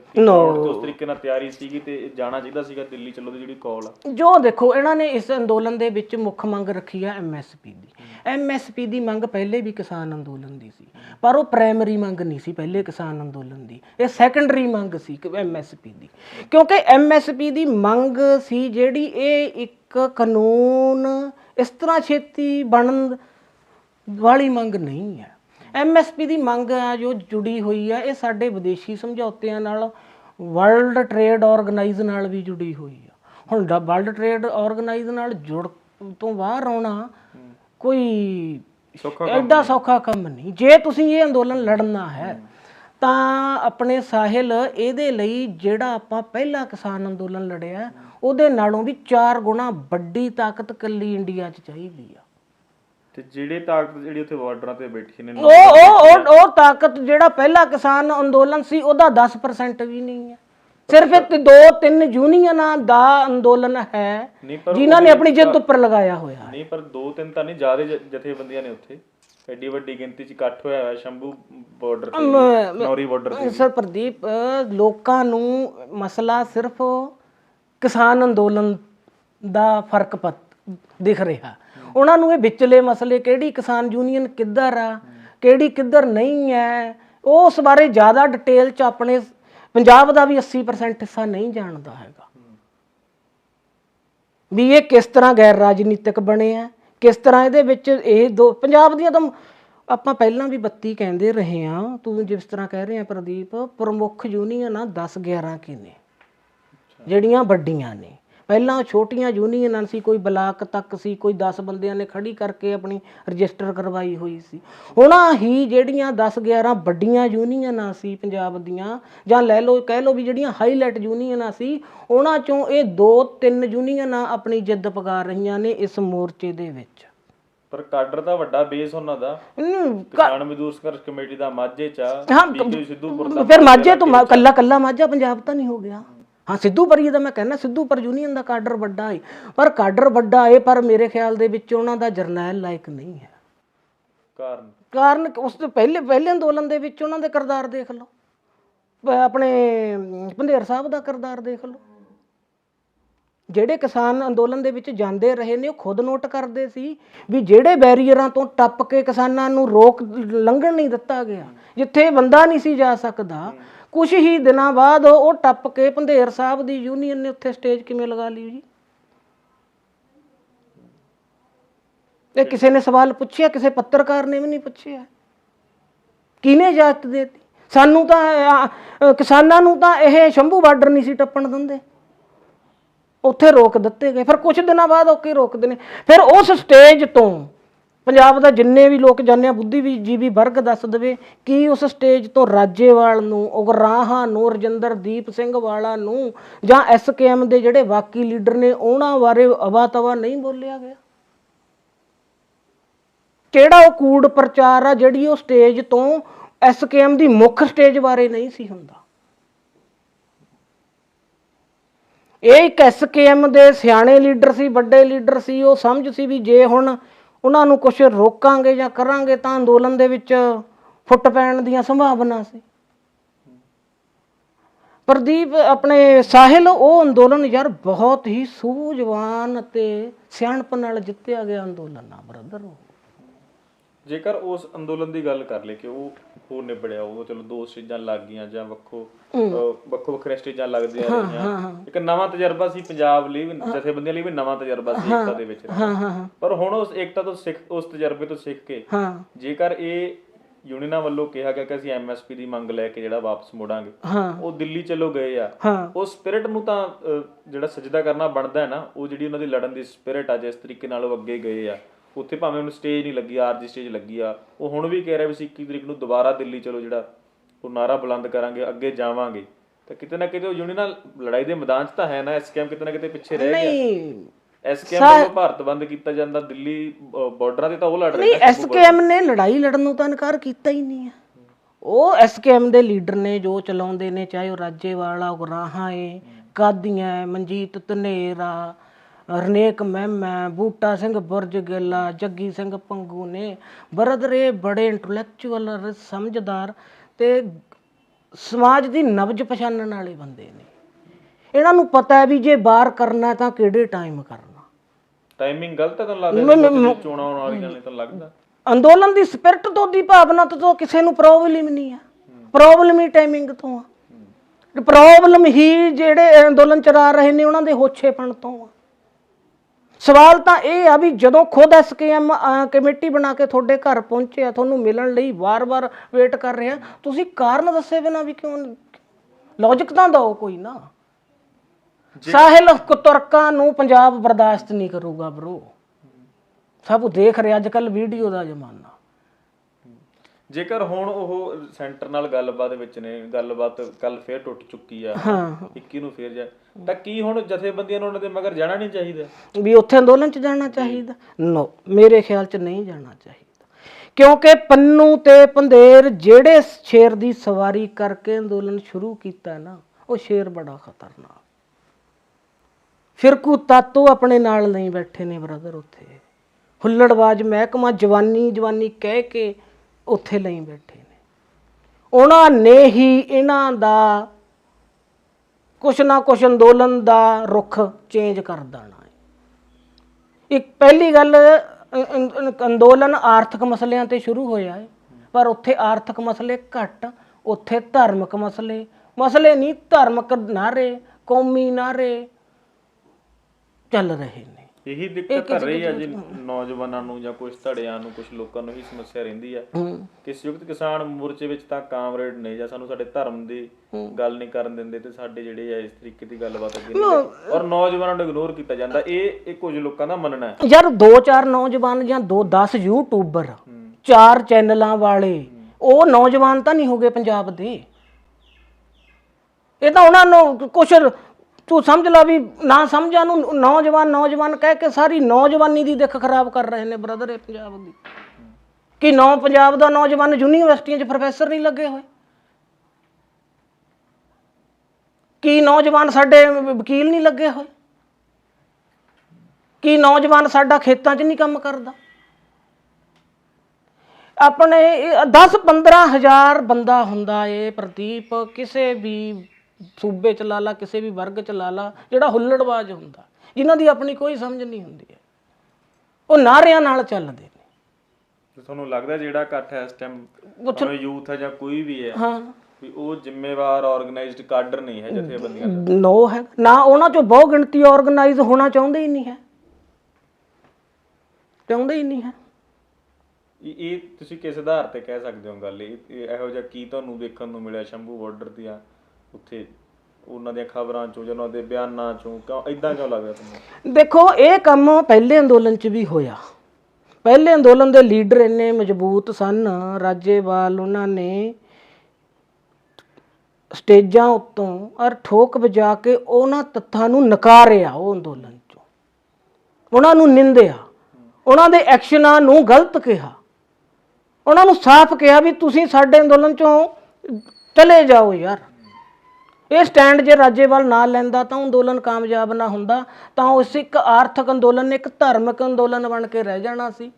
ਕਿ ਉਸ ਤਰੀਕੇ ਨਾਲ ਤਿਆਰੀ ਸੀਗੀ ਤੇ ਜਾਣਾ ਚਾਹੀਦਾ ਸੀਗਾ ਦਿੱਲੀ ਚੱਲੋ ਦੀ ਜਿਹੜੀ ਕਾਲ ਆ? ਜੋ ਦੇਖੋ ਇਹਨਾਂ ਨੇ ਇਸ ਅੰਦੋਲਨ ਦੇ ਵਿੱਚ ਮੁੱਖ ਮੰਗ ਰੱਖੀ ਆ ਐਮਐਸਪੀ ਦੀ। ਐਮਐਸਪੀ ਦੀ ਮੰਗ ਪਹਿਲੇ ਵੀ ਕਿਸਾਨ ਅੰਦੋਲਨ ਦੀ ਸੀ ਪਰ ਉਹ ਪ੍ਰਾਇਮਰੀ ਮੰਗ ਨਹੀਂ ਸੀ ਪਹਿਲੇ ਕਿਸਾਨ ਅੰਦੋਲਨ ਦੀ। ਇਹ ਸੈਕੰਡਰੀ ਮੰਗ ਸੀ ਐਮਐਸਪੀ ਦੀ। ਕਿਉਂਕਿ ਐਮਐਸਪੀ ਦੀ ਮੰਗ ਸੀ ਜਿਹੜੀ ਇਹ ਇੱਕ ਕਾਨੂੰਨ ਇਸ ਤਰ੍ਹਾਂ ਛੇਤੀ ਬਣਨ ਵਾਲੀ ਮੰਗ ਨਹੀਂ ਹੈ। ਐਮਐਸਪੀ ਦੀ ਮੰਗ ਆ ਜੋ ਜੁੜੀ ਹੋਈ ਆ ਇਹ ਸਾਡੇ ਵਿਦੇਸ਼ੀ ਸਮਝੌਤਿਆਂ ਨਾਲ ਵਰਲਡ ਟ੍ਰੇਡ ਆਰਗੇਨਾਈਜ਼ ਨਾਲ ਵੀ ਜੁੜੀ ਹੋਈ ਆ। ਹੁਣ ਵਰਲਡ ਟ੍ਰੇਡ ਆਰਗੇਨਾਈਜ਼ ਨਾਲ ਜੁੜ ਤੋਂ ਬਾਹਰ ਆਉਣਾ ਕੋਈ ਐਡਾ ਸੌਖਾ ਕੰਮ ਨਹੀਂ। ਜੇ ਤੁਸੀਂ ਇਹ ਅੰਦੋਲਨ ਲੜਨਾ ਹੈ ਤਾਂ ਆਪਣੇ ਸਾਹਿਲ ਇਹਦੇ ਲਈ ਜਿਹੜਾ ਆਪਾਂ ਪਹਿਲਾ ਕਿਸਾਨ ਅੰਦੋਲਨ ਲੜਿਆ ਉਹਦੇ ਨਾਲੋਂ ਵੀ 4 ਗੁਣਾ ਵੱਡੀ ਤਾਕਤ ਕੱਲੀ ਇੰਡੀਆ 'ਚ ਚਾਹੀਦੀ ਆ। ਤੇ ਜਿਹੜੇ ਤਾਕਤ ਜਿਹੜੀ ਉੱਥੇ ਬਾਰਡਰਾਂ ਤੇ ਬੈਠੀ ਨੇ ਉਹ ਉਹ ਉਹ ਉਹ ਤਾਕਤ ਜਿਹੜਾ ਪਹਿਲਾ ਕਿਸਾਨ ਅੰਦੋਲਨ ਸੀ ਉਹਦਾ 10% ਵੀ ਨਹੀਂ ਹੈ। ਸਿਰਫ ਇਹ ਦੋ ਤਿੰਨ ਯੂਨੀਅਨਾਂ ਦਾ ਅੰਦੋਲਨ ਹੈ ਨਹੀਂ ਪਰ ਜਿਨ੍ਹਾਂ ਨੇ ਆਪਣੀ ਜਿੱਦ ਉੱਪਰ ਲਗਾਇਆ ਹੋਇਆ ਨਹੀਂ ਪਰ ਦੋ ਤਿੰਨ ਤਾਂ ਨਹੀਂ ਜ਼ਿਆਦਾ ਜ- ਜਥੇਬੰਦੀਆਂ ਨੇ ਉੱਥੇ। ਐਡੀ ਵੱਡੀ ਗਿਣਤੀ 'ਚ ਇਕੱਠ ਹੋਇਆ ਹੋਇਆ ਸ਼ੰਭੂ ਬਾਰਡਰ ਤੇ ਨੌਰੀ ਬਾਰਡਰ ਤੇ ਸਰ ਪ੍ਰਦੀਪ ਲੋਕਾਂ ਨੂੰ ਮਸਲਾ ਸਿਰਫ ਕਿਸਾਨ ਅੰਦੋਲਨ ਦਾ ਫ਼ਰਕ ਪਤ ਦਿਖ ਰਿਹਾ। ਉਹਨਾਂ ਨੂੰ ਇਹ ਵਿਚਲੇ ਮਸਲੇ, ਕਿਹੜੀ ਕਿਸਾਨ ਯੂਨੀਅਨ ਕਿੱਧਰ ਆ, ਕਿਹੜੀ ਕਿੱਧਰ ਨਹੀਂ ਹੈ ਉਹ ਉਸ ਬਾਰੇ ਜ਼ਿਆਦਾ ਡਿਟੇਲ ਚ ਆਪਣੇ ਪੰਜਾਬ ਦਾ ਵੀ 80% ਹਿੱਸਾ ਨਹੀਂ ਜਾਣਦਾ ਹੈਗਾ। ਵੀ ਇਹ ਕਿਸ ਤਰ੍ਹਾਂ ਗੈਰ ਰਾਜਨੀਤਿਕ ਬਣੇ ਆ ਕਿਸ ਤਰ੍ਹਾਂ ਇਹਦੇ ਵਿੱਚ ਇਹ ਦੋ, ਪੰਜਾਬ ਦੀਆਂ ਤਾਂ ਆਪਾਂ ਪਹਿਲਾਂ ਵੀ 32 ਕਹਿੰਦੇ ਰਹੇ ਆ, ਤੂੰ ਜਿਸ ਤਰ੍ਹਾਂ ਕਹਿ ਰਹੇ ਆ ਪ੍ਰਦੀਪ, ਪ੍ਰਮੁੱਖ ਯੂਨੀਅਨ ਆ 10 11 ਕੀ ਨੇ, ਜਿਹੜੀਆਂ ਵੱਡੀਆਂ ਨੇ। ਪਹਿਲਾਂ ਛੋਟੀਆਂ ਯੂਨੀਅਨਾਂ ਸੀ ਕੋਈ ਬਲਾਕ ਤੱਕ ਸੀ ਕੋਈ 10 ਬੰਦਿਆਂ ਨੇ ਖੜੀ ਕਰਕੇ ਆਪਣੀ ਰਜਿਸਟਰ ਕਰਵਾਈ ਹੋਈ ਸੀ। ਹੁਣਾਂ ਹੀ ਜਿਹੜੀਆਂ 10 11 ਵੱਡੀਆਂ ਯੂਨੀਅਨਾਂ ਸੀ ਪੰਜਾਬ ਦੀਆਂ ਜਾਂ ਲੈ ਲਓ ਕਹਿ ਲਓ ਵੀ ਜਿਹੜੀਆਂ ਹਾਈਲਾਈਟ ਯੂਨੀਅਨਾਂ ਸੀ ਉਹਨਾਂ ਚੋਂ ਇਹ ਦੋ ਤਿੰਨ ਯੂਨੀਅਨਾਂ ਆਪਣੀ ਜਿੱਦ ਪਕਾ ਰਹੀਆਂ ਨੇ ਇਸ ਮੋਰਚੇ ਦੇ ਵਿੱਚ। ਪਰ ਕਾਡਰ ਦਾ ਵੱਡਾ ਬੇਸ ਉਹਨਾਂ ਦਾ। ਕਿਸਾਨ ਮਜ਼ਦੂਰ ਸੰਘਰਸ਼ ਕਮੇਟੀ ਦਾ ਮਾਝੇ ਚ ਹਾਂ, ਸਿੱਧੂਪੁਰ ਦਾ ਫਿਰ ਮਾਝੇ ਤੋਂ ਕੱਲਾ ਕੱਲਾ ਮਾਝਾ ਪੰਜਾਬ ਤਾਂ ਨਹੀਂ ਹੋ ਗਿਆ। ਹਾਂ ਸਿੱਧੂਪੁਰੀ ਦਾ ਮੈਂ ਕਹਿੰਦਾ ਸਿੱਧੂਪੁਰ ਯੂਨੀਅਨ ਦਾ ਕਾਡਰ ਵੱਡਾ ਹੈ ਪਰ ਕਾਡਰ ਵੱਡਾ ਹੈ ਪਰ ਮੇਰੇ ਖਿਆਲ ਦੇ ਵਿੱਚ ਉਹਨਾਂ ਦਾ ਜਰਨੈਲ ਲਾਇਕ ਨਹੀਂ ਹੈ। ਕਾਰਨ? ਕਾਰਨ ਉਸ ਤੋਂ ਪਹਿਲੇ ਪਹਿਲੇ ਅੰਦੋਲਨ ਦੇ ਵਿੱਚ ਉਹਨਾਂ ਦੇ ਕਿਰਦਾਰ ਦੇਖ ਲਓ। ਆਪਣੇ ਭੰਦੇਰ ਸਾਹਿਬ ਦਾ ਕਿਰਦਾਰ ਦੇਖ ਲਓ। ਜਿਹੜੇ ਕਿਸਾਨ ਅੰਦੋਲਨ ਦੇ ਵਿੱਚ ਜਾਂਦੇ ਰਹੇ ਨੇ ਉਹ ਖੁਦ ਨੋਟ ਕਰਦੇ ਸੀ ਵੀ ਜਿਹੜੇ ਬੈਰੀਅਰਾਂ ਤੋਂ ਟੱਪ ਕੇ ਕਿਸਾਨਾਂ ਨੂੰ ਰੋਕ ਲੰਘਣ ਨਹੀਂ ਦਿੱਤਾ ਗਿਆ ਜਿੱਥੇ ਬੰਦਾ ਨਹੀਂ ਸੀ ਜਾ ਸਕਦਾ ਕੁਝ ਹੀ ਦਿਨਾਂ ਬਾਅਦ ਉਹ ਟੱਪ ਕੇ ਭੰਦੇਰ ਸਾਹਿਬ ਦੀ ਯੂਨੀਅਨ ਨੇ ਉੱਥੇ ਸਟੇਜ ਕਿਵੇਂ ਲਗਾ ਲਈ ਜੀ? ਇਹ ਕਿਸੇ ਨੇ ਸਵਾਲ ਪੁੱਛਿਆ, ਕਿਸੇ ਪੱਤਰਕਾਰ ਨੇ ਵੀ ਨਹੀਂ ਪੁੱਛਿਆ? ਕਿਹਨੇ ਇਜਾਜ਼ਤ ਦੇਤੀ? ਸਾਨੂੰ ਤਾਂ ਕਿਸਾਨਾਂ ਨੂੰ ਤਾਂ ਇਹ ਸ਼ੰਭੂ ਬਾਰਡਰ ਨਹੀਂ ਸੀ ਟੱਪਣ ਦਿੰਦੇ। ਉੱਥੇ ਰੋਕ ਦਿੱਤੇ ਗਏ। ਫਿਰ ਕੁਝ ਦਿਨਾਂ ਬਾਅਦ ਉਹ ਕੀ ਰੋਕਦੇ ਨੇ? ਫਿਰ ਉਸ ਸਟੇਜ ਤੋਂ ਪੰਜਾਬ ਦਾ ਜਿੰਨੇ ਵੀ ਲੋਕ ਜਾਣਿਆ ਬੁੱਧੀ ਵੀ ਜੀਵੀ ਵਰਗ ਦੱਸ ਦੇਵੇ, ਕੀ ਉਸ ਸਟੇਜ ਤੋਂ ਰਾਜੇਵਾਲ ਨੂੰ, ਉਗਰਾਹਾਂ ਨੂੰ ਰਜਿੰਦਰ ਦੀਪ ਸਿੰਘ ਵਾਲਾ ਨੂੰ ਜਾਂ ਐਸਕੇਐਮ ਦੇ ਜਿਹੜੇ ਬਾਕੀ ਲੀਡਰ ਨੇ, ਉਹਨਾਂ ਬਾਰੇ ਅਵਾ ਤਵਾ ਨਹੀਂ ਬੋਲਿਆ ਗਿਆ? ਕਿਹੜਾ ਉਹ ਕੂੜ ਪ੍ਰਚਾਰ ਆ ਜਿਹੜੀ ਉਹ ਸਟੇਜ ਤੋਂ ਐਸਕੇਐਮ ਦੀ ਮੁੱਖ ਸਟੇਜ ਬਾਰੇ ਨਹੀਂ ਸੀ ਹੁੰਦਾ? ਇਹ ਇੱਕ ਐਸਕੇਐਮ ਦੇ ਸਿਆਣੇ ਲੀਡਰ ਸੀ, ਵੱਡੇ ਲੀਡਰ ਸੀ, ਉਹ ਸਮਝ ਸੀ ਵੀ ਜੇ ਹੁਣ ਉਹਨਾਂ ਨੂੰ ਕੁਝ ਰੋਕਾਂਗੇ ਜਾਂ ਕਰਾਂਗੇ ਤਾਂ ਅੰਦੋਲਨ ਦੇ ਵਿੱਚ ਫੁੱਟ ਪੈਣ ਦੀਆਂ ਸੰਭਾਵਨਾ ਸੀ। ਪ੍ਰਦੀਪ, ਆਪਣੇ ਸਾਹਿਲ, ਉਹ ਅੰਦੋਲਨ ਯਾਰ ਬਹੁਤ ਹੀ ਸੂਝਵਾਨ ਅਤੇ ਸਿਆਣਪ ਨਾਲ ਜਿੱਤਿਆ ਗਿਆ ਅੰਦੋਲਨ ਆ ਬ੍ਰਦਰ ਉਹ। ਜੇਕਰ ਉਸ ਅੰਦੋਲਨ ਦੀ ਗੱਲ ਕਰ ਲਈ ਕਿ ਉਹ ਹੋ ਨਿਬੜਿਆ ਉਹ ਚਲੋ ਦੋ ਸਟੇਜਾਂ ਲੱਗ ਗਈਆਂ ਜਾਂ ਵੱਖੋ ਵੱਖੋ ਵੱਖਰੇ ਸਟੇਜਾਂ ਲੱਗਦੀਆਂ ਰਹੀਆਂ। ਇੱਕ ਨਵਾਂ ਤਜਰਬਾ ਸੀ ਪੰਜਾਬ ਲਈ ਜਥੇਬੰਦੀਆਂ ਲਈ ਵੀ ਨਵਾਂ ਤਜਰਬਾ ਸੀ ਏਕਤਾ ਦੇ ਵਿੱਚ। ਪਰ ਹੁਣ ਉਸ ਏਕਤਾ ਤੋਂ ਸਿੱਖ ਉਸ ਤਜਰਬੇ ਤੋਂ ਸਿੱਖ ਕੇ ਜੇਕਰ ਇਹ ਯੂਨੀਅਨਾਂ ਵੱਲੋਂ ਕਿਹਾ ਗਿਆ ਕਿ ਅਸੀਂ ਐਮਐਸਪੀ ਦੀ ਮੰਗ ਲੈ ਕੇ ਜਿਹੜਾ ਵਾਪਸ ਮੋੜਾਂਗੇ ਉਹ ਦਿੱਲੀ ਚਲੋ ਗਏ ਆ। ਉਹ ਸਪਿਰਿਟ ਨੂੰ ਤਾਂ ਜਿਹੜਾ ਸਜਦਾ ਕਰਨਾ ਬਣਦਾ ਹੈ ਨਾ ਉਹ ਜਿਹੜੀ ਉਹਨਾਂ ਦੀ ਲੜਨ ਦੀ ਸਪਿਰਿਟ ਆ ਜਿਸ ਤਰੀਕੇ ਨਾਲ ਉਹ ਅੱਗੇ ਗਏ ਆ ਉੱਥੇ ਭਾਵੇਂ ਉਹਨੂੰ ਸਟੇਜ ਨਹੀਂ ਲੱਗੀ ਆਰਜੀ ਸਟੇਜ ਲੱਗੀ ਆ। ਉਹ ਹੁਣ ਵੀ ਕਹਿ ਰਿਹਾ ਵੀ ਅਸੀਂ 21 ਤਰੀਕ ਨੂੰ ਦੁਬਾਰਾ ਦਿੱਲੀ ਚਲੋ ਜਿਹੜਾ ਉਹ ਨਾਰਾ ਬੁਲੰਦ ਕਰਾਂਗੇ ਅੱਗੇ ਜਾਵਾਂਗੇ। ਤਾਂ ਕਿਤੇ ਨਾ ਕਿਤੇ ਉਹ ਯੂਨੀਅਨ ਲੜਾਈ ਦੇ ਮੈਦਾਨ 'ਚ ਤਾਂ ਹੈ ਨਾ ਐਸਕੇਐਮ ਕਿਤੇ ਨਾ ਕਿਤੇ ਪਿੱਛੇ ਰਹਿ ਗਿਆ। ਨਹੀਂ। ਐਸਕੇਐਮ ਵੱਲੋਂ ਭਾਰਤ ਬੰਦ ਕੀਤਾ ਜਾਂਦਾ ਦਿੱਲੀ ਬਾਰਡਰਾਂ ਤੇ ਤਾਂ ਉਹ ਲੜ ਰਹੇ ਨਹੀਂ ਐਸਕੇਐਮ ਨੇ ਲੜਾਈ ਲੜਨ ਨੂੰ ਤਾਂ ਇਨਕਾਰ ਕੀਤਾ ਹੀ ਨਹੀਂ ਹੈ ਉਹ ਐਸਕੇਐਮ ਦੇ ਲੀਡਰ ਨੇ ਜੋ ਚਲਾਉਂਦੇ ਨੇ ਚਾਹੇ ਉਹ ਰਾਜੇਵਾਲਾ ਉਗਰਾਹਾਂ ਏ ਕਾਦੀਆਂ ਮਨਜੀਤ ਧਨੇਰਾ ਰਨੇਕ ਮਹਿਮਾ ਬੂਟਾ ਸਿੰਘ ਬੁਰਜ ਗਿੱਲਾ ਜੱਗੀ ਸਿੰਘ ਪੰਗੂ ਨੇ ਬਰਦਰੇ ਬੜੇ ਇੰਟੈਲੈਕਚੁਅਲ ਸਮਝਦਾਰ ਤੇ ਸਮਾਜ ਦੀ ਨਬਜ ਪਛਾਣਨ ਵਾਲੇ ਬੰਦੇ ਨੇ। ਇਹਨਾਂ ਨੂੰ ਪਤਾ ਹੈ ਵੀ ਜੇ ਬਾਹਰ ਕਰਨਾ ਤਾਂ ਕਿਹੜੇ ਟਾਈਮ ਕਰਨਾ। ਟਾਈਮਿੰਗ ਗਲਤ ਤੁਹਾਨੂੰ ਲੱਗਦਾ ਚੋਣਾਂ ਆਉਣ ਵਾਲੀਆਂ ਨੇ ਤਾਂ ਲੱਗਦਾ। ਅੰਦੋਲਨ ਦੀ ਸਪਿਰਿਟ ਤੋਂ ਦੀ ਭਾਵਨਾ ਤੋਂ ਤਾਂ ਕਿਸੇ ਨੂੰ ਪ੍ਰੋਬਲਮ ਨਹੀਂ ਆ ਪ੍ਰੋਬਲਮ ਹੀ ਟਾਈਮਿੰਗ ਤੋਂ ਆ। ਪ੍ਰੋਬਲਮ ਹੀ ਜਿਹੜੇ ਅੰਦੋਲਨ ਚਲਾ ਰਹੇ ਨੇ ਉਹਨਾਂ ਦੇ ਹੋਛੇਪਣ ਤੋਂ ਆ। ਸਵਾਲ ਤਾਂ ਇਹ ਆ ਵੀ ਜਦੋਂ ਖੁਦ ਐਸਕੇਐਮ ਕਮੇਟੀ ਬਣਾ ਕੇ ਤੁਹਾਡੇ ਘਰ ਪਹੁੰਚਿਆ ਤੁਹਾਨੂੰ ਮਿਲਣ ਲਈ ਵਾਰ-ਵਾਰ ਵੇਟ ਕਰ ਰਿਹਾ ਤੁਸੀਂ ਕਾਰਨ ਦੱਸੇ ਬਿਨਾ ਵੀ ਕਿਉਂ ਲੌਜੀਕ ਤਾਂ ਦਿਓ ਕੋਈ ਨਾ। ਸਾਹਿਲ ਕੁਤਰਕਾਂ ਨੂੰ ਪੰਜਾਬ ਬਰਦਾਸ਼ਤ ਨਹੀਂ ਕਰੂਗਾ ਬ్రో ਸਭ ਦੇਖ ਰਿਹਾ ਅੱਜ ਕੱਲ ਵੀਡੀਓ ਦਾ ਜ਼ਮਾਨਾ। ਜੇਕਰ ਹੁਣ ਉਹ ਸੈਂਟਰ ਨਾਲ ਗੱਲਬਾਤ ਵਿੱਚ ਨੇ ਗੱਲਬਾਤ ਕੱਲ ਫੇਰ ਟੁੱਟ ਚੁੱਕੀ ਆ ਹਾਂ। 21 ਨੂੰ ਫੇਰ ਜਾ ਤਾਂ ਕੀ ਹੁਣ ਜਥੇਬੰਦੀਆਂ ਨੂੰ ਉਹਨਾਂ ਦੇ ਮਗਰ ਜਾਣਾ ਨਹੀਂ ਚਾਹੀਦਾ? ਵੀ ਉੱਥੇ ਅੰਦੋਲਨ 'ਚ ਜਾਣਾ ਚਾਹੀਦਾ? ਨੋ ਮੇਰੇ ਖਿਆਲ 'ਚ ਨਹੀਂ ਜਾਣਾ ਚਾਹੀਦਾ। ਕਿਉਂਕਿ ਪੰਨੂ ਤੇ ਪੰਧੇਰ ਜਿਹੜੇ ਸ਼ੇਰ ਦੀ ਸਵਾਰੀ ਕਰਕੇ ਅੰਦੋਲਨ ਸ਼ੁਰੂ ਕੀਤਾ ਨਾ ਉਹ ਸ਼ੇਰ ਬੜਾ ਖਤਰਨਾਕ। ਫਿਰਕੂ ਤਾਤੋ ਆਪਣੇ ਨਾਲ ਨਹੀਂ ਬੈਠੇ ਨੇ ਬ੍ਰਦਰ ਉੱਥੇ। ਹੁੱਲੜਬਾਜ਼ ਮਹਿਕਮਾ ਜਵਾਨੀ ਜਵਾਨੀ ਕਹਿ ਕੇ ਉੱਥੇ ਲਈ ਬੈਠੇ ਨੇ। ਉਹਨਾਂ ਨੇ ਹੀ ਇਹਨਾਂ ਦਾ ਕੁਛ ਨਾ ਕੁਛ ਅੰਦੋਲਨ ਦਾ ਰੁਖ ਚੇਂਜ ਕਰ ਦੇਣਾ ਹੈ। ਇੱਕ ਪਹਿਲੀ ਗੱਲ ਅੰਦੋਲਨ ਆਰਥਿਕ ਮਸਲਿਆਂ ਤੇ ਸ਼ੁਰੂ ਹੋਇਆ ਹੈ, ਪਰ ਉੱਥੇ ਆਰਥਿਕ ਮਸਲੇ ਘੱਟ, ਉੱਥੇ ਧਾਰਮਿਕ ਮਸਲੇ। ਮਸਲੇ ਨਹੀਂ, ਧਾਰਮਿਕ ਨਾਰੇ ਕੌਮੀ ਨਾਰੇ ਚੱਲ ਰਹੇ ਨੇ। ਇਹੀ ਦਿੱਕਤ ਕਰ ਰਹੀ ਹੈ ਜੀ ਨੌਜਵਾਨਾਂ ਨੂੰ ਜਾਂ ਕੁਝ ਧੜਿਆਂ ਨੂੰ ਕੁਝ ਲੋਕਾਂ ਨੂੰ ਹੀ ਸਮੱਸਿਆ ਰਹਿੰਦੀ ਹੈ ਹੂੰ। ਕਿ ਸੰਯੁਕਤ ਕਿਸਾਨ ਮੋਰਚੇ ਵਿੱਚ ਤਾਂ ਕਾਮਰੇਡ ਨੇ ਜਾਂ ਸਾਨੂੰ ਸਾਡੇ ਧਰਮ ਦੀ ਗੱਲ ਨਹੀਂ ਕਰਨ ਦਿੰਦੇ ਤੇ ਸਾਡੇ ਜਿਹੜੇ ਆ ਇਸ ਤਰੀਕੇ ਦੀ ਗੱਲਬਾਤ ਅੱਗੇ ਨਹੀਂ। ਔਰ ਨੌਜਵਾਨਾਂ ਨੂੰ ਇਗਨੋਰ ਕੀਤਾ ਜਾਂਦਾ। ਇਹ ਇਹ ਕੁਝ ਲੋਕਾਂ ਦਾ ਮੰਨਣਾ ਹੈ। ਯਾਰ ਦੋ ਚਾਰ ਨੌਜਵਾਨ ਜਾਂ ਦੋ 10 ਯੂਟਿਊਬਰ ਚਾਰ ਚੈਨਲਾਂ ਵਾਲੇ ਉਹ ਨੌਜਵਾਨ ਤਾਂ ਨਹੀਂ ਹੋਗੇ ਪੰਜਾਬ ਦੇ। ਇਹ ਤਾਂ ਉਹਨਾਂ ਨੂੰ ਕੁਛ ਤੂੰ ਸਮਝ ਲਾ ਵੀ ਨਾ ਸਮਝਾਂ ਨੂੰ ਨੌਜਵਾਨ ਨੌਜਵਾਨ ਕਹਿ ਕੇ ਸਾਰੀ ਨੌਜਵਾਨੀ ਦੀ ਦਿੱਖ ਖਰਾਬ ਕਰ ਰਹੇ ਨੇ ਬ੍ਰਦਰ ਇਹ ਪੰਜਾਬ ਦੀ। ਕਿ ਨੌ, ਪੰਜਾਬ ਦਾ ਨੌਜਵਾਨ ਯੂਨੀਵਰਸਿਟੀਆਂ 'ਚ ਪ੍ਰੋਫੈਸਰ ਨਹੀਂ ਲੱਗੇ ਹੋਏ। ਕੀ ਨੌਜਵਾਨ ਸਾਡੇ ਵਕੀਲ ਨਹੀਂ ਲੱਗੇ ਹੋਏ? ਕੀ ਨੌਜਵਾਨ ਸਾਡਾ ਖੇਤਾਂ 'ਚ ਨਹੀਂ ਕੰਮ ਕਰਦਾ? ਆਪਣੇ 10 15 ਹਜ਼ਾਰ ਬੰਦਾ ਹੁੰਦਾ ਏ ਪ੍ਰਦੀਪ, ਕਿਸੇ ਵੀ ਸੂਬੇ ਚ ਲਾ ਲਾ ਕਿਸੇ ਵੀ ਵਰਗ ਚ ਲਾ ਲਾ ਜਿਹੜਾ ਹੁੱਲੜਬਾਜ਼ ਹੁੰਦਾ ਜਿਨ੍ਹਾਂ ਦੀ ਆਪਣੀ ਕੋਈ ਸਮਝ ਨਹੀਂ ਹੁੰਦੀ ਹੈ। ਉਹ ਨਾਰਿਆਂ ਨਾਲ ਚੱਲਦੇ ਨੇ। ਤੇ ਤੁਹਾਨੂੰ ਲੱਗਦਾ ਜਿਹੜਾ ਇਕੱਠ ਹੈ ਇਸ ਟਾਈਮ ਭਾਵੇਂ ਯੂਥ ਹੈ ਜਾਂ ਕੋਈ ਵੀ ਹੈ ਹਾਂ। ਵੀ ਉਹ ਜ਼ਿੰਮੇਵਾਰ ਆਰਗੇਨਾਈਜ਼ਡ ਕਾਡਰ ਨਹੀਂ ਹੈ ਜਥੇਬੰਦੀਆਂ ਦਾ? ਨੋ ਹੈ। ਨਾ ਉਹਨਾਂ ਚੋਂ ਬਹੁ ਗਿਣਤੀ ਆਰਗੇਨਾਈਜ਼ ਹੋਣਾ ਚਾਹੁੰਦੇ ਹੀ ਨਹੀਂ ਹੈ। ਚਾਹੁੰਦੇ ਹੀ ਨਹੀਂ ਹੈ। ਇਹ ਇਹ ਤੁਸੀਂ ਕਿਸ ਆਧਾਰ ਤੇ ਕਹਿ ਸਕਦੇ ਹੋ ਗੱਲ? ਇਹ ਇਹ ਇਹੋ ਜਿਹਾ ਕੀ ਤੁਹਾਨੂੰ ਦੇਖਣ ਨੂੰ ਮਿਲਿਆ ਸ਼ੰਭੂ ਬਾਰਡਰ ਦੀਆਂ? ਉੱਥੇ ਉਹਨਾਂ ਦੀਆਂ ਖਬਰਾਂ ਚੋਂ ਜਾਂ ਉਹਨਾਂ ਦੇ ਬਿਆਨਾਂ ਚੋਂ ਕਿਉਂ ਇਦਾਂ ਕਿਉਂ ਲੱਗਦਾ ਤੁਹਾਨੂੰ? ਦੇਖੋ, ਇਹ ਕੰਮ ਪਹਿਲੇ ਅੰਦੋਲਨ 'ਚ ਵੀ ਹੋਇਆ। ਪਹਿਲੇ ਅੰਦੋਲਨ ਦੇ ਲੀਡਰ ਇੰਨੇ ਮਜ਼ਬੂਤ ਸਨ, ਰਾਜੇਵਾਲ ਉਹਨਾਂ ਨੇ ਸਟੇਜਾਂ ਉੱਤੋਂ ਔਰ ਠੋਕ ਵਜਾ ਕੇ ਉਹਨਾਂ ਤੱਥਾਂ ਨੂੰ ਨਕਾਰਿਆ ਉਹ ਅੰਦੋਲਨ 'ਚੋਂ। ਉਹਨਾਂ ਨੂੰ ਨਿੰਦਿਆ। ਉਹਨਾਂ ਦੇ ਐਕਸ਼ਨਾਂ ਨੂੰ ਗਲਤ ਕਿਹਾ। ਉਹਨਾਂ ਨੂੰ ਸਾਫ਼ ਕਿਹਾ ਵੀ ਤੁਸੀਂ ਸਾਡੇ ਅੰਦੋਲਨ 'ਚੋਂ ਚਲੇ ਜਾਓ ਯਾਰ। ਇਹ ਸਟੈਂਡ ਜੇ ਰਾਜੇਵਾਲ ਨਾ ਲੈਂਦਾ ਤਾਂ ਉਹ ਅੰਦੋਲਨ ਕਾਮਯਾਬ ਨਾ ਹੁੰਦਾ, ਤਾਂ ਉਸ ਇੱਕ ਆਰਥਿਕ ਅੰਦੋਲਨ ਇੱਕ ਧਾਰਮਿਕ ਅੰਦੋਲਨ ਬਣ ਕੇ ਰਹਿ ਜਾਣਾ ਸੀ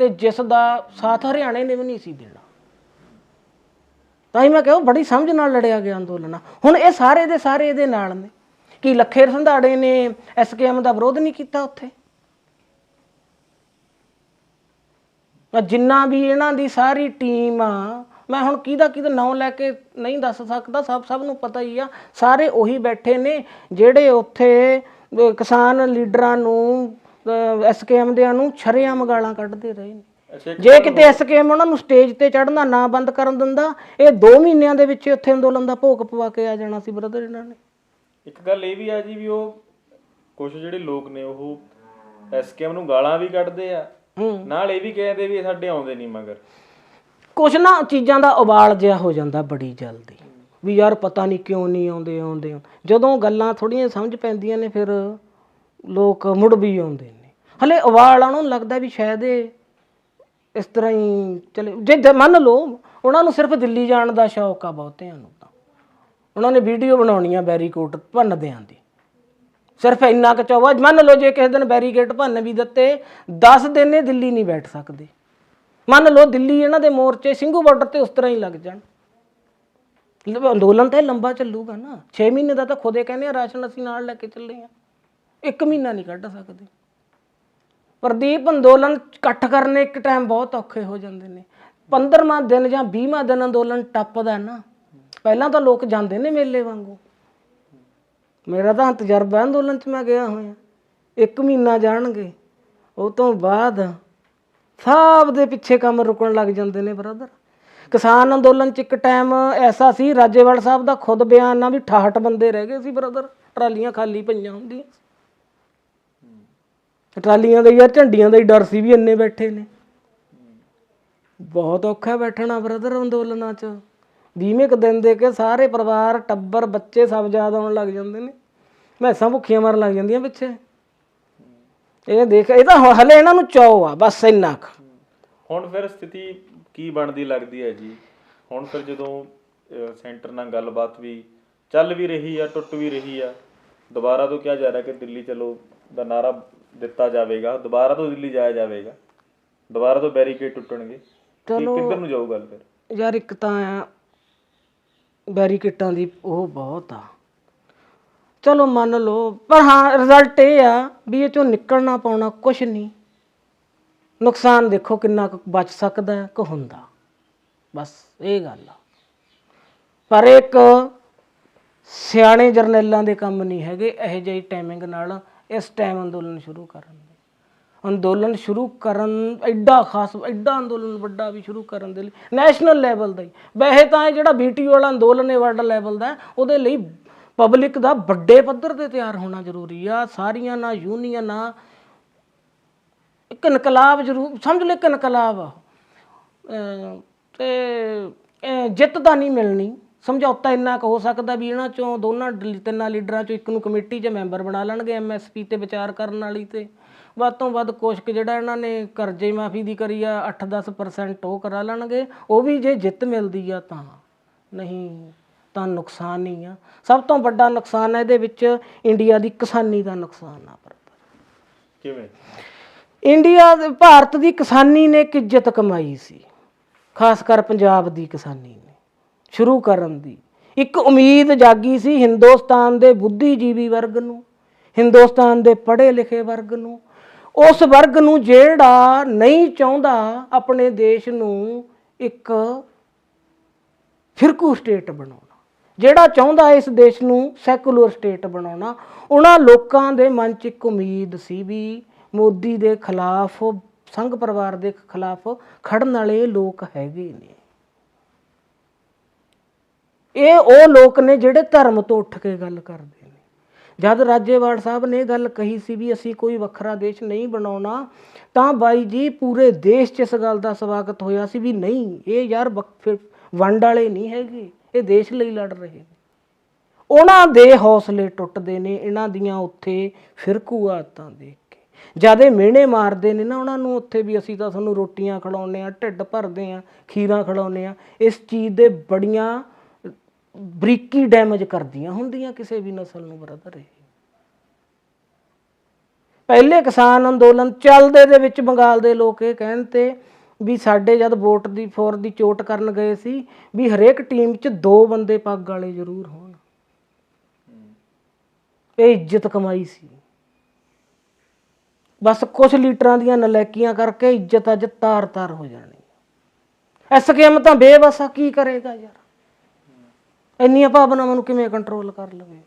ਤੇ ਜਿਸ ਦਾ ਸਾਥ ਹਰਿਆਣੇ ਨੇ ਵੀ ਨਹੀਂ ਸੀ ਦੇਣਾ। ਤਾਂ ਹੀ ਮੈਂ ਕਿਹਾ ਬੜੀ ਸਮਝ ਨਾਲ ਲੜਿਆ ਗਿਆ ਅੰਦੋਲਨ ਹੁਣ ਇਹ ਸਾਰੇ ਦੇ ਸਾਰੇ ਇਹਦੇ ਨਾਲ ਨੇ। ਕਿ ਲੱਖੇ ਸੰਧਾੜੇ ਨੇ ਐਸਕੇਐਮ ਦਾ ਵਿਰੋਧ ਨਹੀਂ ਕੀਤਾ ਉੱਥੇ? ਜਿੰਨਾ ਵੀ ਇਹਨਾਂ ਦੀ ਸਾਰੀ ਟੀਮ ਆ ਮੈਂ ਹੁਣ ਕਿਹਦਾ ਕਿਹਦਾ ਨਾਮ ਲੈ ਕੇ ਨਹੀਂ ਦੱਸ ਸਕਦਾ ਸਭ ਸਭ ਨੂੰ ਪਤਾ ਹੀ ਆ। ਸਾਰੇ ਉਹੀ ਬੈਠੇ ਨੇ ਜਿਹੜੇ ਉੱਥੇ ਕਿਸਾਨ ਲੀਡਰਾਂ ਨੂੰ ਐਸਕੇਐਮ ਦਿਆਂ ਨੂੰ ਛਰੇਆਮ ਗਾਲਾਂ ਕੱਢਦੇ ਰਹੇ ਨੇ। ਜੇ ਕਿਤੇ ਐਸਕੇਐਮ ਉਹਨਾਂ ਨੂੰ ਸਟੇਜ ਤੇ ਚੜ੍ਹਨਾ ਨਾ ਬੰਦ ਕਰਨ ਦਿੰਦਾ ਇਹ 2 ਮਹੀਨਿਆਂ ਦੇ ਵਿੱਚ ਉੱਥੇ ਅੰਦੋਲਨ ਦਾ ਭੋਗ ਪਵਾ ਕੇ ਆ ਜਾਣਾ ਸੀ ਬ੍ਰਦਰ ਇਹਨਾਂ ਨੇ। ਇੱਕ ਗੱਲ ਇਹ ਵੀ ਆ ਜੀ ਵੀ ਉਹ ਕੁਝ ਜਿਹੜੇ ਲੋਕ ਨੇ ਉਹ ਐਸਕੇਐਮ ਨੂੰ ਗਾਲਾਂ ਵੀ ਕੱਢਦੇ ਆ। ਨਾਲ ਇਹ ਵੀ ਕਹਿੰਦੇ ਵੀ ਸਾਡੇ ਆਉਂਦੇ ਨਹੀਂ ਮਗਰ। ਕੁਛ ਨਾ ਚੀਜ਼ਾਂ ਦਾ ਉਬਾਲ ਜਿਹਾ ਹੋ ਜਾਂਦਾ ਬੜੀ ਜਲਦੀ। ਵੀ ਯਾਰ ਪਤਾ ਨਹੀਂ ਕਿਉਂ ਨਹੀਂ ਆਉਂਦੇ ਆਉਂਦੇ ਜਦੋਂ ਗੱਲਾਂ ਥੋੜੀਆਂ ਸਮਝ ਪੈਂਦੀਆਂ ਨੇ, ਫਿਰ ਲੋਕ ਮੁੜ ਵੀ ਆਉਂਦੇ ਨੇ। ਹਲੇ ਉਬਾਲ ਆਉਣ ਨੂੰ ਲੱਗਦਾ ਵੀ ਸ਼ਾਇਦ ਇਹ ਇਸ ਤਰ੍ਹਾਂ ਹੀ ਚਲੇ, ਜੇ ਜ- ਮੰਨ ਲਓ, ਉਹਨਾਂ ਨੂੰ ਸਿਰਫ ਦਿੱਲੀ ਜਾਣ ਦਾ ਸ਼ੌਕ ਆ ਬਹੁਤਿਆਂ ਨੂੰ ਤਾਂ। ਉਹਨਾਂ ਨੇ ਵੀਡੀਓ ਬਣਾਉਣੀਆਂ ਬੈਰੀਕੋਟ ਭੰਨਦਿਆਂ ਦੀ। ਸਿਰਫ ਇੰਨਾ ਕੁ ਚਾਹਵਾ, ਮੰਨ ਲਓ ਜੇ ਕਿਸੇ ਦਿਨ ਬੈਰੀਕੇਡ ਭੰਨ ਵੀ ਦਿੱਤੇ 10 ਦਿਨ ਇਹ ਦਿੱਲੀ ਨਹੀਂ ਬੈਠ ਸਕਦੇ। ਮੰਨ ਲਓ ਦਿੱਲੀ ਇਹਨਾਂ ਦੇ ਮੋਰਚੇ ਸਿੰਘੂ ਬਾਰਡਰ ਤੇ ਉਸ ਤਰ੍ਹਾਂ ਹੀ ਲੱਗ ਜਾਣ। ਅੰਦੋਲਨ ਤਾਂ ਇਹ ਲੰਬਾ ਚੱਲੂਗਾ ਨਾ। 6 ਮਹੀਨੇ ਦਾ ਤਾਂ ਖੁਦੇ ਕਹਿੰਦੇ ਆ, ਰਾਸ਼ਨ ਅਸੀਂ ਨਾਲ ਲੈ ਕੇ ਚੱਲੇ ਆ। ਇੱਕ ਮਹੀਨਾ ਨਹੀਂ ਕੱਢ ਸਕਦੇ। ਪ੍ਰਦੀਪ, ਅੰਦੋਲਨ ਇਕੱਠ ਕਰਨੇ ਇੱਕ ਟਾਈਮ ਬਹੁਤ ਔਖੇ ਹੋ ਜਾਂਦੇ ਨੇ। 15ਵਾਂ ਦਿਨ ਜਾਂ 20ਵਾਂ ਦਿਨ ਅੰਦੋਲਨ ਟੱਪਦਾ ਨਾ। ਪਹਿਲਾਂ ਤਾਂ ਲੋਕ ਜਾਂਦੇ ਨੇ ਮੇਲੇ ਵਾਂਗੂ। ਮੇਰਾ ਤਾਂ ਤਜਰਬਾ ਅੰਦੋਲਨ 'ਚ ਮੈਂ ਗਿਆ ਹੋਇਆ। ਇੱਕ ਮਹੀਨਾ ਜਾਣਗੇ। ਉਹ ਤੋਂ ਬਾਅਦ ਸਭ ਦੇ ਪਿੱਛੇ ਕੰਮ ਰੁਕਣ ਲੱਗ ਜਾਂਦੇ ਨੇ ਬ੍ਰਦਰ। ਕਿਸਾਨ ਅੰਦੋਲਨ 'ਚ ਇੱਕ ਟਾਈਮ ਐਸਾ ਸੀ, ਰਾਜੇਵਾਲ ਸਾਹਿਬ ਦਾ ਖੁਦ ਬਿਆਨ ਆ ਵੀ 68 ਬੰਦੇ ਰਹਿ ਗਏ ਸੀ ਬ੍ਰਦਰ। ਟਰਾਲੀਆਂ ਖਾਲੀ ਪਈਆਂ ਹੁੰਦੀਆਂ ਟਰਾਲੀਆਂ ਦੇ ਯਾਰ ਝੰਡੀਆਂ ਦਾ ਹੀ ਡਰ ਸੀ ਵੀ ਇੰਨੇ ਬੈਠੇ ਨੇ। ਬਹੁਤ ਔਖਾ ਬੈਠਣਾ ਬ੍ਰਦਰ ਅੰਦੋਲਨਾਂ 'ਚ। ਵੀਹਵੇਂ ਕੁ ਦਿਨ ਦੇ ਕੇ ਸਾਰੇ ਪਰਿਵਾਰ ਟੱਬਰ ਬੱਚੇ ਸਭ ਯਾਦ ਆਉਣ ਲੱਗ ਜਾਂਦੇ ਨੇ। ਮੈਸਾਂ ਭੁੱਖੀਆਂ ਮਰਨ ਲੱਗ ਜਾਂਦੀਆਂ ਪਿੱਛੇ। ਇਹ ਦੇਖ ਇਹ ਤਾਂ ਹਲੇ ਇਹਨਾਂ ਨੂੰ ਚਾਅ ਆ ਬਸ ਇੰਨਾ ਕੁ। ਹੁਣ ਫਿਰ ਸਥਿਤੀ ਕੀ ਬਣਦੀ ਲੱਗਦੀ ਹੈ ਜੀ? ਹੁਣ ਫਿਰ ਜਦੋਂ ਅਹ, ਸੈਂਟਰ ਨਾਲ ਗੱਲਬਾਤ ਵੀ ਚੱਲ ਵੀ ਰਹੀ ਆ ਟੁੱਟ ਵੀ ਰਹੀ ਆ ਦੁਬਾਰਾ ਤੋਂ ਕਿਹਾ ਜਾ ਰਿਹਾ ਕਿ ਦਿੱਲੀ ਚਲੋ ਦਾ ਨਾਰਾ ਦਿੱਤਾ ਜਾਵੇਗਾ ਦੁਬਾਰਾ ਤੋਂ ਦਿੱਲੀ ਜਾਇਆ ਜਾਵੇਗਾ ਦੁਬਾਰਾ ਤੋਂ ਬੈਰੀਕੇਡ ਟੁੱਟਣਗੇ। ਕੀ ਕਿੱਧਰ ਨੂੰ ਜਾਊ ਗੱਲ ਫਿਰ? ਯਾਰ ਇੱਕ ਤਾਂ ਬੈਰੀਕੇਟਾਂ ਦੀ ਉਹ ਬਹੁਤ ਆ। ਚਲੋ ਮੰਨ ਲਓ, ਪਰ ਹਾਂ ਰਿਜ਼ਲਟ ਇਹ ਆ ਵੀ ਇਹ ਚੋਂ ਨਿਕਲਣਾ ਪਾਉਣਾ ਕੁਝ ਨਹੀਂ। ਨੁਕਸਾਨ ਦੇਖੋ ਕਿੰਨਾ ਕੁ ਬਚ ਸਕਦਾ ਹੈ, ਕਿ ਹੁੰਦਾ। ਬਸ ਇਹ ਗੱਲ ਆ। ਪਰ ਇੱਕ ਸਿਆਣੇ ਜਰਨੈਲਾਂ ਦੇ ਕੰਮ ਨਹੀਂ ਹੈਗੇ, ਇਹੋ ਜਿਹੀ ਟਾਈਮਿੰਗ ਨਾਲ ਇਸ ਟਾਈਮ ਅੰਦੋਲਨ ਸ਼ੁਰੂ ਕਰਨ ਦੇ। ਅੰਦੋਲਨ ਸ਼ੁਰੂ ਕਰਨ, ਐਡਾ ਖਾਸ, ਐਡਾ ਅੰਦੋਲਨ ਵੱਡਾ ਵੀ ਸ਼ੁਰੂ ਕਰਨ ਦੇ ਲਈ ਨੈਸ਼ਨਲ ਲੈਵਲ ਦਾ ਹੀ। ਵੈਸੇ ਤਾਂ ਇਹ ਜਿਹੜਾ ਬੀਟੀਓ ਵਾਲਾ ਅੰਦੋਲਨ ਹੈ ਵਰਲਡ ਲੈਵਲ ਦਾ, ਉਹਦੇ ਲਈ ਪਬਲਿਕ ਦਾ ਵੱਡੇ ਪੱਧਰ ਤੇ ਤਿਆਰ ਹੋਣਾ ਜ਼ਰੂਰੀ ਆ। ਸਾਰੀਆਂ ਨਾ ਯੂਨੀਅਨਾਂ, ਇੱਕ ਇਨਕਲਾਬ ਜ਼ਰੂਰ, ਸਮਝ ਲਓ ਇੱਕ ਇਨਕਲਾਬ। ਆ ਅਹ ਤੇ ਇਹ ਜਿੱਤ ਤਾਂ ਨਹੀਂ ਮਿਲਣੀ। ਸਮਝੌਤਾ ਇੰਨਾ ਕੁ ਹੋ ਸਕਦਾ ਵੀ ਇਹਨਾਂ ਚੋਂ ਦੋਨਾਂ ਡ- ਤਿੰਨਾਂ ਲੀਡਰਾਂ ਚੋਂ ਇੱਕ ਨੂੰ ਕਮੇਟੀ 'ਚ ਮੈਂਬਰ ਬਣਾ ਲੈਣਗੇ ਐਮਐਸਪੀ ਤੇ ਵਿਚਾਰ ਕਰਨ ਵਾਲੀ ਤੇ। ਵੱਧ ਤੋਂ ਵੱਧ ਕੋਸ਼ਿਕ ਜਿਹੜਾ ਇਹਨਾਂ ਨੇ ਕਰਜ਼ੇ ਮਾਫੀ ਦੀ ਕਰੀ ਆ 8-10% ਉਹ ਕਰਾ ਲੈਣਗੇ। ਉਹ ਵੀ ਜੇ ਜਿੱਤ ਮਿਲਦੀ ਆ ਤਾਂ। ਨਹੀਂ ਤਾਂ ਨੁਕਸਾਨ ਹੀ ਆ। ਸਭ ਤੋਂ ਵੱਡਾ ਨੁਕਸਾਨ ਹੈ ਇਹਦੇ ਵਿੱਚ ਇੰਡੀਆ ਦੀ ਕਿਸਾਨੀ ਦਾ ਨੁਕਸਾਨ ਆ ਪਰ ਕਿਵੇਂ? ਇੰਡੀਆ ਦੇ ਭਾਰਤ ਦੀ ਕਿਸਾਨੀ ਨੇ ਇੱਕ ਇੱਜ਼ਤ ਕਮਾਈ ਸੀ ਖਾਸ ਕਰ ਪੰਜਾਬ ਦੀ ਕਿਸਾਨੀ ਨੇ ਸ਼ੁਰੂ ਕਰਨ ਦੀ। ਇੱਕ ਉਮੀਦ ਜਾਗੀ ਸੀ ਹਿੰਦੁਸਤਾਨ ਦੇ ਬੁੱਧੀਜੀਵੀ ਵਰਗ ਨੂੰ ਹਿੰਦੁਸਤਾਨ ਦੇ ਪੜ੍ਹੇ ਲਿਖੇ ਵਰਗ ਨੂੰ। ਉਸ ਵਰਗ ਨੂੰ ਜਿਹੜਾ ਨਹੀਂ ਚਾਹੁੰਦਾ ਆਪਣੇ ਦੇਸ਼ ਨੂੰ ਇੱਕ ਫਿਰਕੂ ਸਟੇਟ ਬਣਾਉਣਾ। ਜਿਹੜਾ ਚਾਹੁੰਦਾ ਇਸ ਦੇਸ਼ ਨੂੰ ਸੈਕੂਲਰ ਸਟੇਟ ਬਣਾਉਣਾ, ਉਹਨਾਂ ਲੋਕਾਂ ਦੇ ਮਨ 'ਚ ਇੱਕ ਉਮੀਦ ਸੀ ਵੀ ਮੋਦੀ ਦੇ ਖਿਲਾਫ, ਸੰਘ ਪਰਿਵਾਰ ਦੇ ਖਿਲਾਫ ਖੜਨ ਵਾਲੇ ਲੋਕ ਹੈਗੇ ਨੇ। ਇਹ ਉਹ ਲੋਕ ਨੇ ਜਿਹੜੇ ਧਰਮ ਤੋਂ ਉੱਠ ਕੇ ਗੱਲ ਕਰਦੇ ਨੇ। ਜਦ ਰਾਜੇਵਾਲ ਸਾਹਿਬ ਨੇ ਇਹ ਗੱਲ ਕਹੀ ਸੀ ਵੀ ਅਸੀਂ ਕੋਈ ਵੱਖਰਾ ਦੇਸ਼ ਨਹੀਂ ਬਣਾਉਣਾ, ਤਾਂ ਬਾਈ ਜੀ ਪੂਰੇ ਦੇਸ਼ 'ਚ ਇਸ ਗੱਲ ਦਾ ਸਵਾਗਤ ਹੋਇਆ ਸੀ ਵੀ ਨਹੀਂ, ਇਹ ਯਾਰ ਫਿਰ ਵੰਡ ਵਾਲੇ ਨਹੀਂ ਹੈਗੇ। ਇਹ ਦੇਸ਼ ਲਈ ਲੜ ਰਹੇ ਨੇ। ਉਹਨਾਂ ਦੇ ਹੌਸਲੇ ਟੁੱਟਦੇ ਨੇ, ਇਹਨਾਂ ਦੀਆਂ ਉੱਥੇ ਫਿਰਕੂ ਆਦਤਾਂ ਦੇਖ ਕੇ। ਜਿਆਦੇ ਮਿਹਣੇ ਮਾਰਦੇ ਨੇ ਨਾ ਉਹਨਾਂ ਨੂੰ ਉੱਥੇ ਵੀ ਅਸੀਂ ਤਾਂ ਤੁਹਾਨੂੰ ਰੋਟੀਆਂ ਖਿਲਾਉਂਦੇ ਆ ਢਿੱਡ ਭਰਦੇ ਆ ਖੀਰਾਂ ਖਿਲਾਉਂਦੇ ਆ ਇਸ ਚੀਜ਼ ਦੇ ਬੜੀਆਂ ਬਰੀਕੀ ਡੈਮੇਜ ਕਰਦੀਆਂ ਹੁੰਦੀਆਂ ਕਿਸੇ ਵੀ ਨਸਲ ਨੂੰ ਬਰਦਰ ਇਹ। ਪਹਿਲੇ ਕਿਸਾਨ ਅੰਦੋਲਨ ਚੱਲਦੇ ਦੇ ਵਿੱਚ ਬੰਗਾਲ ਦੇ ਲੋਕ ਇਹ ਕਹਿਣ ਤੇ ਵੀ ਸਾਡੇ ਜਦ ਵੋਟ ਦੀ ਫੋਰ ਦੀ ਚੋਟ ਕਰਨ ਗਏ ਸੀ, ਵੀ ਹਰੇਕ ਟੀਮ 'ਚ ਦੋ ਬੰਦੇ ਪੱਗ ਵਾਲੇ ਜ਼ਰੂਰ ਹੋਣ। ਇਹ ਇੱਜ਼ਤ ਕਮਾਈ ਸੀ। ਬਸ ਕੁਝ ਲੀਟਰਾਂ ਦੀਆਂ ਨਲੈਕੀਆਂ ਕਰਕੇ ਇੱਜ਼ਤ ਅੱਜ ਤਾਰ-ਤਾਰ ਹੋ ਜਾਣੀ। ਐਸਕੇਐਮ ਤਾਂ ਬੇਵਸਾ ਕੀ ਕਰੇਗਾ ਯਾਰ? ਇੰਨੀਆਂ ਭਾਵਨਾਵਾਂ ਨੂੰ ਕਿਵੇਂ ਕੰਟਰੋਲ ਕਰ ਲਵੇ?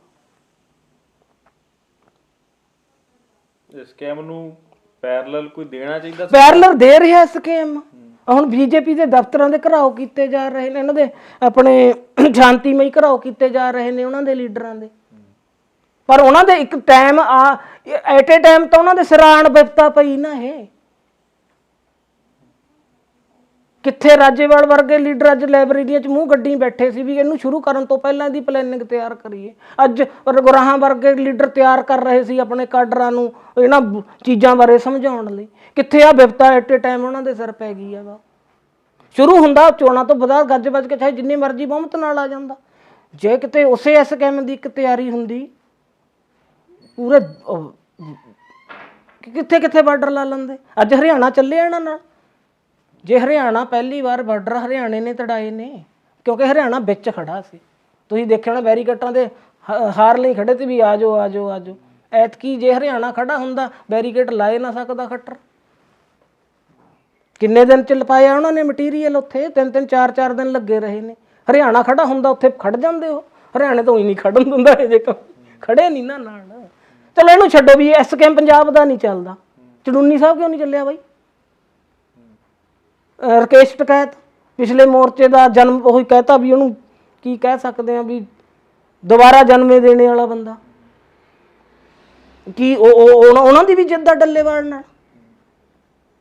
ਇਸ ਸਕੈਮ ਨੂੰ ਪੈਰਲਲ ਕੋਈ ਦੇਣਾ ਚਾਹੀਦਾ ਸੀ? ਪੈਰਲਰ ਦੇ ਰਿਹਾ ਸਕੀਮ। ਹੁਣ ਬੀਜੇਪੀ ਦੇ ਦਫ਼ਤਰਾਂ ਦੇ ਘਰਾਓ ਕੀਤੇ ਜਾ ਰਹੇ ਨੇ, ਇਹਨਾਂ ਦੇ ਆਪਣੇ ਸ਼ਾਂਤੀਮਈ ਘਰਾਓ ਕੀਤੇ ਜਾ ਰਹੇ ਨੇ ਉਹਨਾਂ ਦੇ ਲੀਡਰਾਂ ਦੇ। ਪਰ ਉਹਨਾਂ ਦੇ ਇੱਕ ਟਾਈਮ ਆ ਐਟ ਏ ਟਾਈਮ ਤਾਂ ਉਹਨਾਂ ਦੇ ਸਿਰਾਣ ਵਿਪਤਾ ਪਈ ਨਾ ਇਹ। ਕਿੱਥੇ ਰਾਜੇਵਾਲ ਵਰਗੇ ਲੀਡਰ ਅੱਜ ਲਾਇਬ੍ਰੇਰੀਆਂ 'ਚ ਮੂੰਹ ਗੱਡੀ ਬੈਠੇ ਸੀ ਵੀ ਇਹਨੂੰ ਸ਼ੁਰੂ ਕਰਨ ਤੋਂ ਪਹਿਲਾਂ ਦੀ ਪਲੈਨਿੰਗ ਤਿਆਰ ਕਰੀਏ। ਅੱਜ ਗੁਰਾਹਾਂ ਵਰਗੇ ਲੀਡਰ ਤਿਆਰ ਕਰ ਰਹੇ ਸੀ ਆਪਣੇ ਕਾਡਰਾਂ ਨੂੰ ਇਹਨਾਂ ਚੀਜ਼ਾਂ ਬਾਰੇ ਸਮਝਾਉਣ ਲਈ। ਕਿੱਥੇ ਆ ਵਿਪਤਾ ਐਟ ਏ ਟਾਈਮ ਉਹਨਾਂ ਦੇ ਸਿਰ ਪੈ ਗਈ ਆ ਵਾ। ਸ਼ੁਰੂ ਹੁੰਦਾ ਚੋਣਾਂ ਤੋਂ ਬਾਅਦ ਗੱਜ ਵੱਜ ਕੇ ਚਾਹੇ ਜਿੰਨੀ ਮਰਜ਼ੀ ਬਹੁਮਤ ਨਾਲ ਆ ਜਾਂਦਾ। ਜੇ ਕਿਤੇ ਉਸੇ ਇਸ ਕੈਮ ਦੀ ਇੱਕ ਤਿਆਰੀ ਹੁੰਦੀ, ਪੂਰੇ ਕਿੱਥੇ ਕਿੱਥੇ ਬਾਰਡਰ ਲਾ ਲੈਂਦੇ? ਅੱਜ ਹਰਿਆਣਾ ਚੱਲੇ ਇਹਨਾਂ ਨਾਲ। ਜੇ ਹਰਿਆਣਾ ਪਹਿਲੀ ਵਾਰ ਬਾਰਡਰ ਹਰਿਆਣੇ ਨੇ ਤੜਾਏ ਨੇ, ਕਿਉਂਕਿ ਹਰਿਆਣਾ ਵਿੱਚ ਖੜਾ ਸੀ। ਤੁਸੀਂ ਦੇਖਿਆ ਹੋਣਾ ਬੈਰੀਕੇਟਾਂ ਦੇ ਹਾਰ ਲਈ ਖੜੇ ਤੇ ਵੀ ਆ ਜਾਓ ਆ ਜਾਓ ਆ ਜਾਓ। ਐਤਕੀ ਜੇ ਹਰਿਆਣਾ ਖੜਾ ਹੁੰਦਾ ਬੈਰੀਕੇਟ ਲਾਏ ਨਾ ਸਕਦਾ ਖੱਟਰ। ਕਿੰਨੇ ਦਿਨ ਚ ਲਪਾਇਆ ਉਹਨਾਂ ਨੇ ਮਟੀਰੀਅਲ ਉੱਥੇ? ਤਿੰਨ ਤਿੰਨ, ਚਾਰ ਚਾਰ ਦਿਨ ਲੱਗੇ ਰਹੇ ਨੇ। ਹਰਿਆਣਾ ਖੜਾ ਹੁੰਦਾ, ਉੱਥੇ ਖੜ ਜਾਂਦੇ ਹੋ ਹਰਿਆਣੇ ਤੋਂ ਹੀ ਨਹੀਂ ਖੜਨ ਦਿੰਦਾ ਇਹ ਜੇ ਖੜੇ ਨਹੀਂ ਨਾ ਨਾਲ। ਚਲੋ ਇਹਨੂੰ ਛੱਡੋ ਵੀ ਐਸ ਕੈਮ ਪੰਜਾਬ ਦਾ ਨਹੀਂ ਚੱਲਦਾ। ਚੜੂਨੀ ਸਾਹਿਬ ਕਿਉਂ ਨਹੀਂ ਚੱਲਿਆ ਬਾਈ? ਅਹ ਰਕੇਸ਼ ਟਕੈਤ, ਪਿਛਲੇ ਮੋਰਚੇ ਦਾ ਜਨਮ ਉਹੀ ਕਹਤਾ ਵੀ ਉਹਨੂੰ ਕੀ ਕਹਿ ਸਕਦੇ ਆ ਵੀ ਦੁਬਾਰਾ ਜਨਮੇ ਦੇਣੇ ਵਾਲਾ ਬੰਦਾ। ਕੀ ਉਹ, ਉਹ- ਉਹਨਾਂ ਉਹਨਾਂ ਦੀ ਵੀ ਜਿੱਦ ਆ ਡੱਲੇਵਾਲ ਨਾਲ।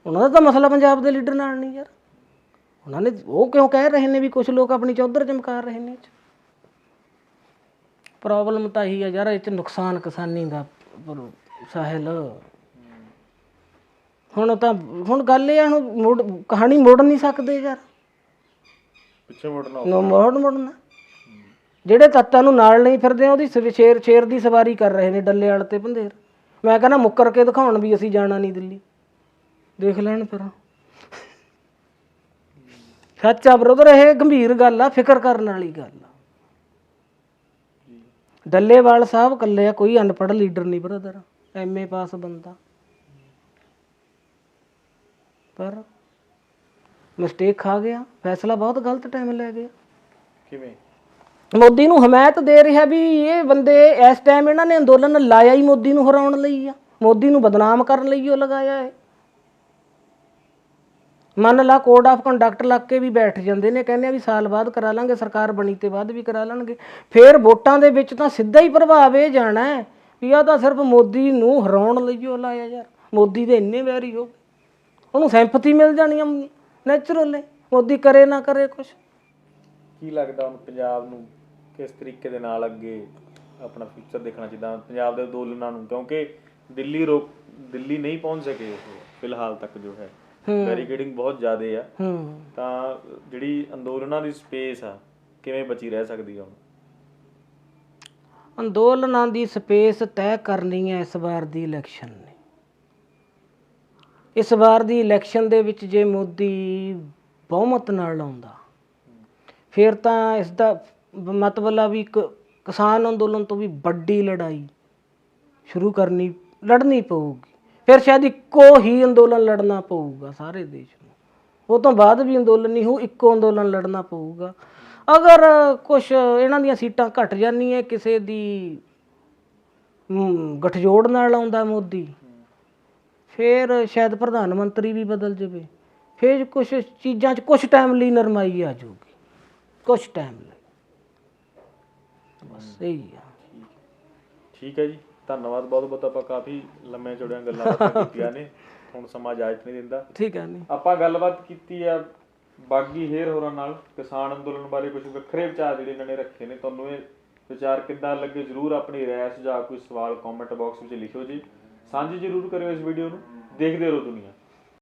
ਉਹਨਾਂ ਦਾ ਤਾਂ ਮਸਲਾ ਪੰਜਾਬ ਦੇ ਲੀਡਰ ਨਾਲ ਨਹੀਂ ਯਾਰ। ਉਹਨਾਂ ਨੇ ਉਹ ਕਿਉਂ ਕਹਿ ਰਹੇ ਨੇ ਵੀ ਕੁਝ ਲੋਕ ਆਪਣੀ ਚੌਧਰ ਚਮਕਾ ਰਹੇ ਨੇ ਪ੍ਰੋਬਲਮ ਤਾਂ ਇਹੀ ਆ ਯਾਰ, ਇਹ ਚ ਨੁਕਸਾਨ ਕਿਸਾਨੀ ਦਾ ਪਰ- ਸਾਹਿਲ। ਹੁਣ ਤਾਂ ਹੁਣ ਗੱਲ ਇਹ ਆ ਹੁਣ ਮੁੜ ਕਹਾਣੀ ਮੋੜ ਨਹੀਂ ਸਕਦੇ ਯਾਰ। ਪਿੱਛੇ ਮੁੜਨਾ ਨੋ ਮੋੜ ਮੁੜਨਾ। ਜਿਹੜੇ ਤੱਤਾਂ ਨੂੰ ਨਾਲ ਨਹੀਂ ਫਿਰਦੇ ਆ ਉਹਦੀ ਸਵ- ਸ਼ੇਰ ਸ਼ੇਰ ਦੀ ਸਵਾਰੀ ਕਰ ਰਹੇ ਨੇ ਡੱਲੇ ਵਾਲ ਤੇ ਭੰਦੇਰ। ਮੈਂ ਕਹਿੰਦਾ ਮੁੱਕਰ ਕੇ ਦਿਖਾਉਣ ਵੀ ਅਸੀਂ ਜਾਣਾ ਨਹੀਂ ਦਿੱਲੀ। ਦੇਖ ਲੈਣ ਫਿਰ। ਸੱਚਾ ਬ੍ਰਦਰ ਇਹ ਗੰਭੀਰ ਗੱਲ ਆ ਫਿਕਰ ਕਰਨ ਵਾਲੀ ਗੱਲ ਆ। ਡੱਲੇਵਾਲ ਸਾਹਿਬ ਕੱਲੇ ਆ ਕੋਈ ਅਨਪੜ੍ਹ ਲੀਡਰ ਨਹੀਂ ਬ੍ਰਦਰ ਐਮਏ ਪਾਸ ਬੰਦਾ। ਪਰ ਮਿਸਟੇਕ ਖਾ ਗਿਆ। ਫੈਸਲਾ ਬਹੁਤ ਗਲਤ ਟਾਈਮ ਲੈ ਗਿਆ। ਕਿਵੇਂ? ਮੋਦੀ ਨੂੰ ਹਮਾਇਤ ਦੇ ਰਿਹਾ ਵੀ ਇਹ ਬੰਦੇ ਇਸ ਟਾਈਮ ਇਹਨਾਂ ਨੇ ਅੰਦੋਲਨ ਲਾਇਆ ਹੀ ਮੋਦੀ ਨੂੰ ਹਰਾਉਣ ਲਈ ਆ। ਮੋਦੀ ਨੂੰ ਬਦਨਾਮ ਕਰਨ ਲਈ ਉਹ ਲਗਾਇਆ ਹੈ। ਮੰਨ ਲਾ ਕੋਡ ਆਫ ਕੰਡਕਟ ਲੱਗ ਕੇ ਵੀ ਬੈਠ ਜਾਂਦੇ ਨੇ ਕਹਿੰਦੇ ਆ ਵੀ ਸਾਲ ਬਾਅਦ ਕਰਾ ਲਾਂਗੇ ਸਰਕਾਰ ਬਣੀ ਤੇ ਬਾਅਦ ਵੀ ਕਰਾ ਲੈਣਗੇ ਫੇਰ ਵੋਟਾਂ ਦੇ ਵਿੱਚ ਤਾਂ ਸਿੱਧਾ ਹੀ ਪ੍ਰਭਾਵ ਇਹ ਜਾਣਾ ਹੈ ਵੀ ਆ ਤਾਂ ਸਿਰਫ ਮੋਦੀ ਨੂੰ ਹਰਾਉਣ ਲਈ ਉਹ ਲਾਇਆ ਯਾਰ। ਮੋਦੀ ਦੇ ਇੰਨੇ ਵੈਰੀ ਹੋ ਉਹਨੂੰ ਸਿੰਪਥੀ ਮਿਲ ਜਾਣੀ ਆ ਨੈਚੁਰਲ ਮੋਦੀ ਕਰੇ ਨਾ ਕਰੇ ਕੁਛ। ਕੀ ਲੱਗਦਾ ਹੁਣ ਪੰਜਾਬ ਨੂੰ ਕਿਸ ਤਰੀਕੇ ਦੇ ਨਾਲ ਅੱਗੇ ਆਪਣਾ ਫਿਊਚਰ ਦੇਖਣਾ ਚਾਹੀਦਾ? ਪੰਜਾਬ ਦੇ ਅੰਦੋਲਨਾਂ ਨੂੰ ਕਿਉਂਕਿ ਦਿੱਲੀ ਰੋਕ ਦਿੱਲੀ ਨਹੀਂ ਪਹੁੰਚ ਸਕੇ ਉਹ ਫਿਲਹਾਲ ਤੱਕ ਜੋ ਹੈ। ਬੈਰੀਕੇਡਿੰਗ ਬਹੁਤ ਜ਼ਿਆਦਾ ਆ। ਹੂੰ। ਤਾਂ ਜਿਹੜੀ ਅੰਦੋਲਨਾਂ ਦੀ ਸਪੇਸ ਆ ਕਿਵੇਂ ਬਚੀ ਰਹਿ ਸਕਦੀ ਆ ਹੁਣ? ਅੰਦੋਲਨਾਂ ਦੀ ਸਪੇਸ ਤੈਅ ਕਰਨੀ ਹੈ ਇਸ ਵਾਰ ਦੀ ਇਲੈਕਸ਼ਨ ਇਸ ਵਾਰ ਦੀ ਇਲੈਕਸ਼ਨ ਦੇ ਵਿੱਚ ਜੇ ਮੋਦੀ ਬਹੁਮਤ ਨਾਲ ਆਉਂਦਾ, ਫਿਰ ਤਾਂ ਇਸ ਦਾ ਮਤਲਬ ਵੀ ਇੱਕ ਕਿਸਾਨ ਅੰਦੋਲਨ ਤੋਂ ਵੀ ਵੱਡੀ ਲੜਾਈ ਸ਼ੁਰੂ ਕਰਨੀ, ਲੜਨੀ ਪਊਗੀ। ਫਿਰ ਸ਼ਾਇਦ ਇੱਕੋ ਹੀ ਅੰਦੋਲਨ ਲੜਨਾ ਪਊਗਾ ਸਾਰੇ ਦੇਸ਼ ਨੂੰ। ਉਹ ਤੋਂ ਬਾਅਦ ਵੀ ਅੰਦੋਲਨ ਨਹੀਂ ਹੋ ਇੱਕੋ ਅੰਦੋਲਨ ਲੜਨਾ ਪਊਗਾ। ਅਗਰ ਕੁਝ ਇਹਨਾਂ ਦੀਆਂ ਸੀਟਾਂ ਘਟ ਜਾਂਦੀਆਂ, ਕਿਸੇ ਦੀ ਗਠਜੋੜ ਨਾਲ ਆਉਂਦਾ ਮੋਦੀ ਫਿਰ ਸ਼ਾਇਦ ਪ੍ਰਧਾਨ ਮੰਤਰੀ ਵੀ ਬਦਲ ਜਾਵੇ। ਫਿਰ ਕੁਝ ਚੀਜ਼ਾਂ 'ਚ ਕੁਝ ਟਾਈਮ ਲਈ ਨਰਮਾਈ ਆ ਜਾਊਗੀ। ਕੁਝ ਟਾਈਮ ਲਈ। ਬਸ ਇਹੀ ਆ। ਠੀਕ ਹੈ ਜੀ। ਧੰਨਵਾਦ ਬਹੁਤ ਬਹੁਤ। ਆਪਾਂ ਕਾਫੀ ਲੰਮੇ ਚੌੜੀਆਂ ਗੱਲਾਂ ਬਾਤਾਂ ਕੀਤੀਆਂ ਨੇ। ਹੁਣ ਸਮਾਂ ਇਜਾਜ਼ਤ ਨਹੀਂ ਦਿੰਦਾ। ਠੀਕ ਹੈ ਨਹੀਂ ਆਪਾਂ ਗੱਲਬਾਤ ਕੀਤੀ ਆ ਬਾਗੀ ਹੇਰ ਹੋਰਾਂ ਨਾਲ। ਕਿਸਾਨ ਅੰਦੋਲਨ ਬਾਰੇ ਕੁਝ ਵੱਖਰੇ ਵਿਚਾਰ ਜਿਹੜੇ ਇਹਨਾਂ ਨੇ ਰੱਖੇ ਨੇ। ਤੁਹਾਨੂੰ ਇਹ ਵਿਚਾਰ ਕਿੱਦਾਂ ਲੱਗੇ? ਜਰੂਰ ਆਪਣੀ ਰਾਏ ਸੁਝਾਅ ਕੋਈ ਸਵਾਲ ਕਮੈਂਟ ਬਾਕਸ ਵਿੱਚ ਲਿਖਿਓ ਜੀ। ਸਾਂਝੀ ਜਰੂਰ ਕਰਿਓ ਇਸ ਵੀਡੀਓ ਨੂੰ। ਦੇਖਦੇ ਰਹੋ ਦੁਨੀਆ।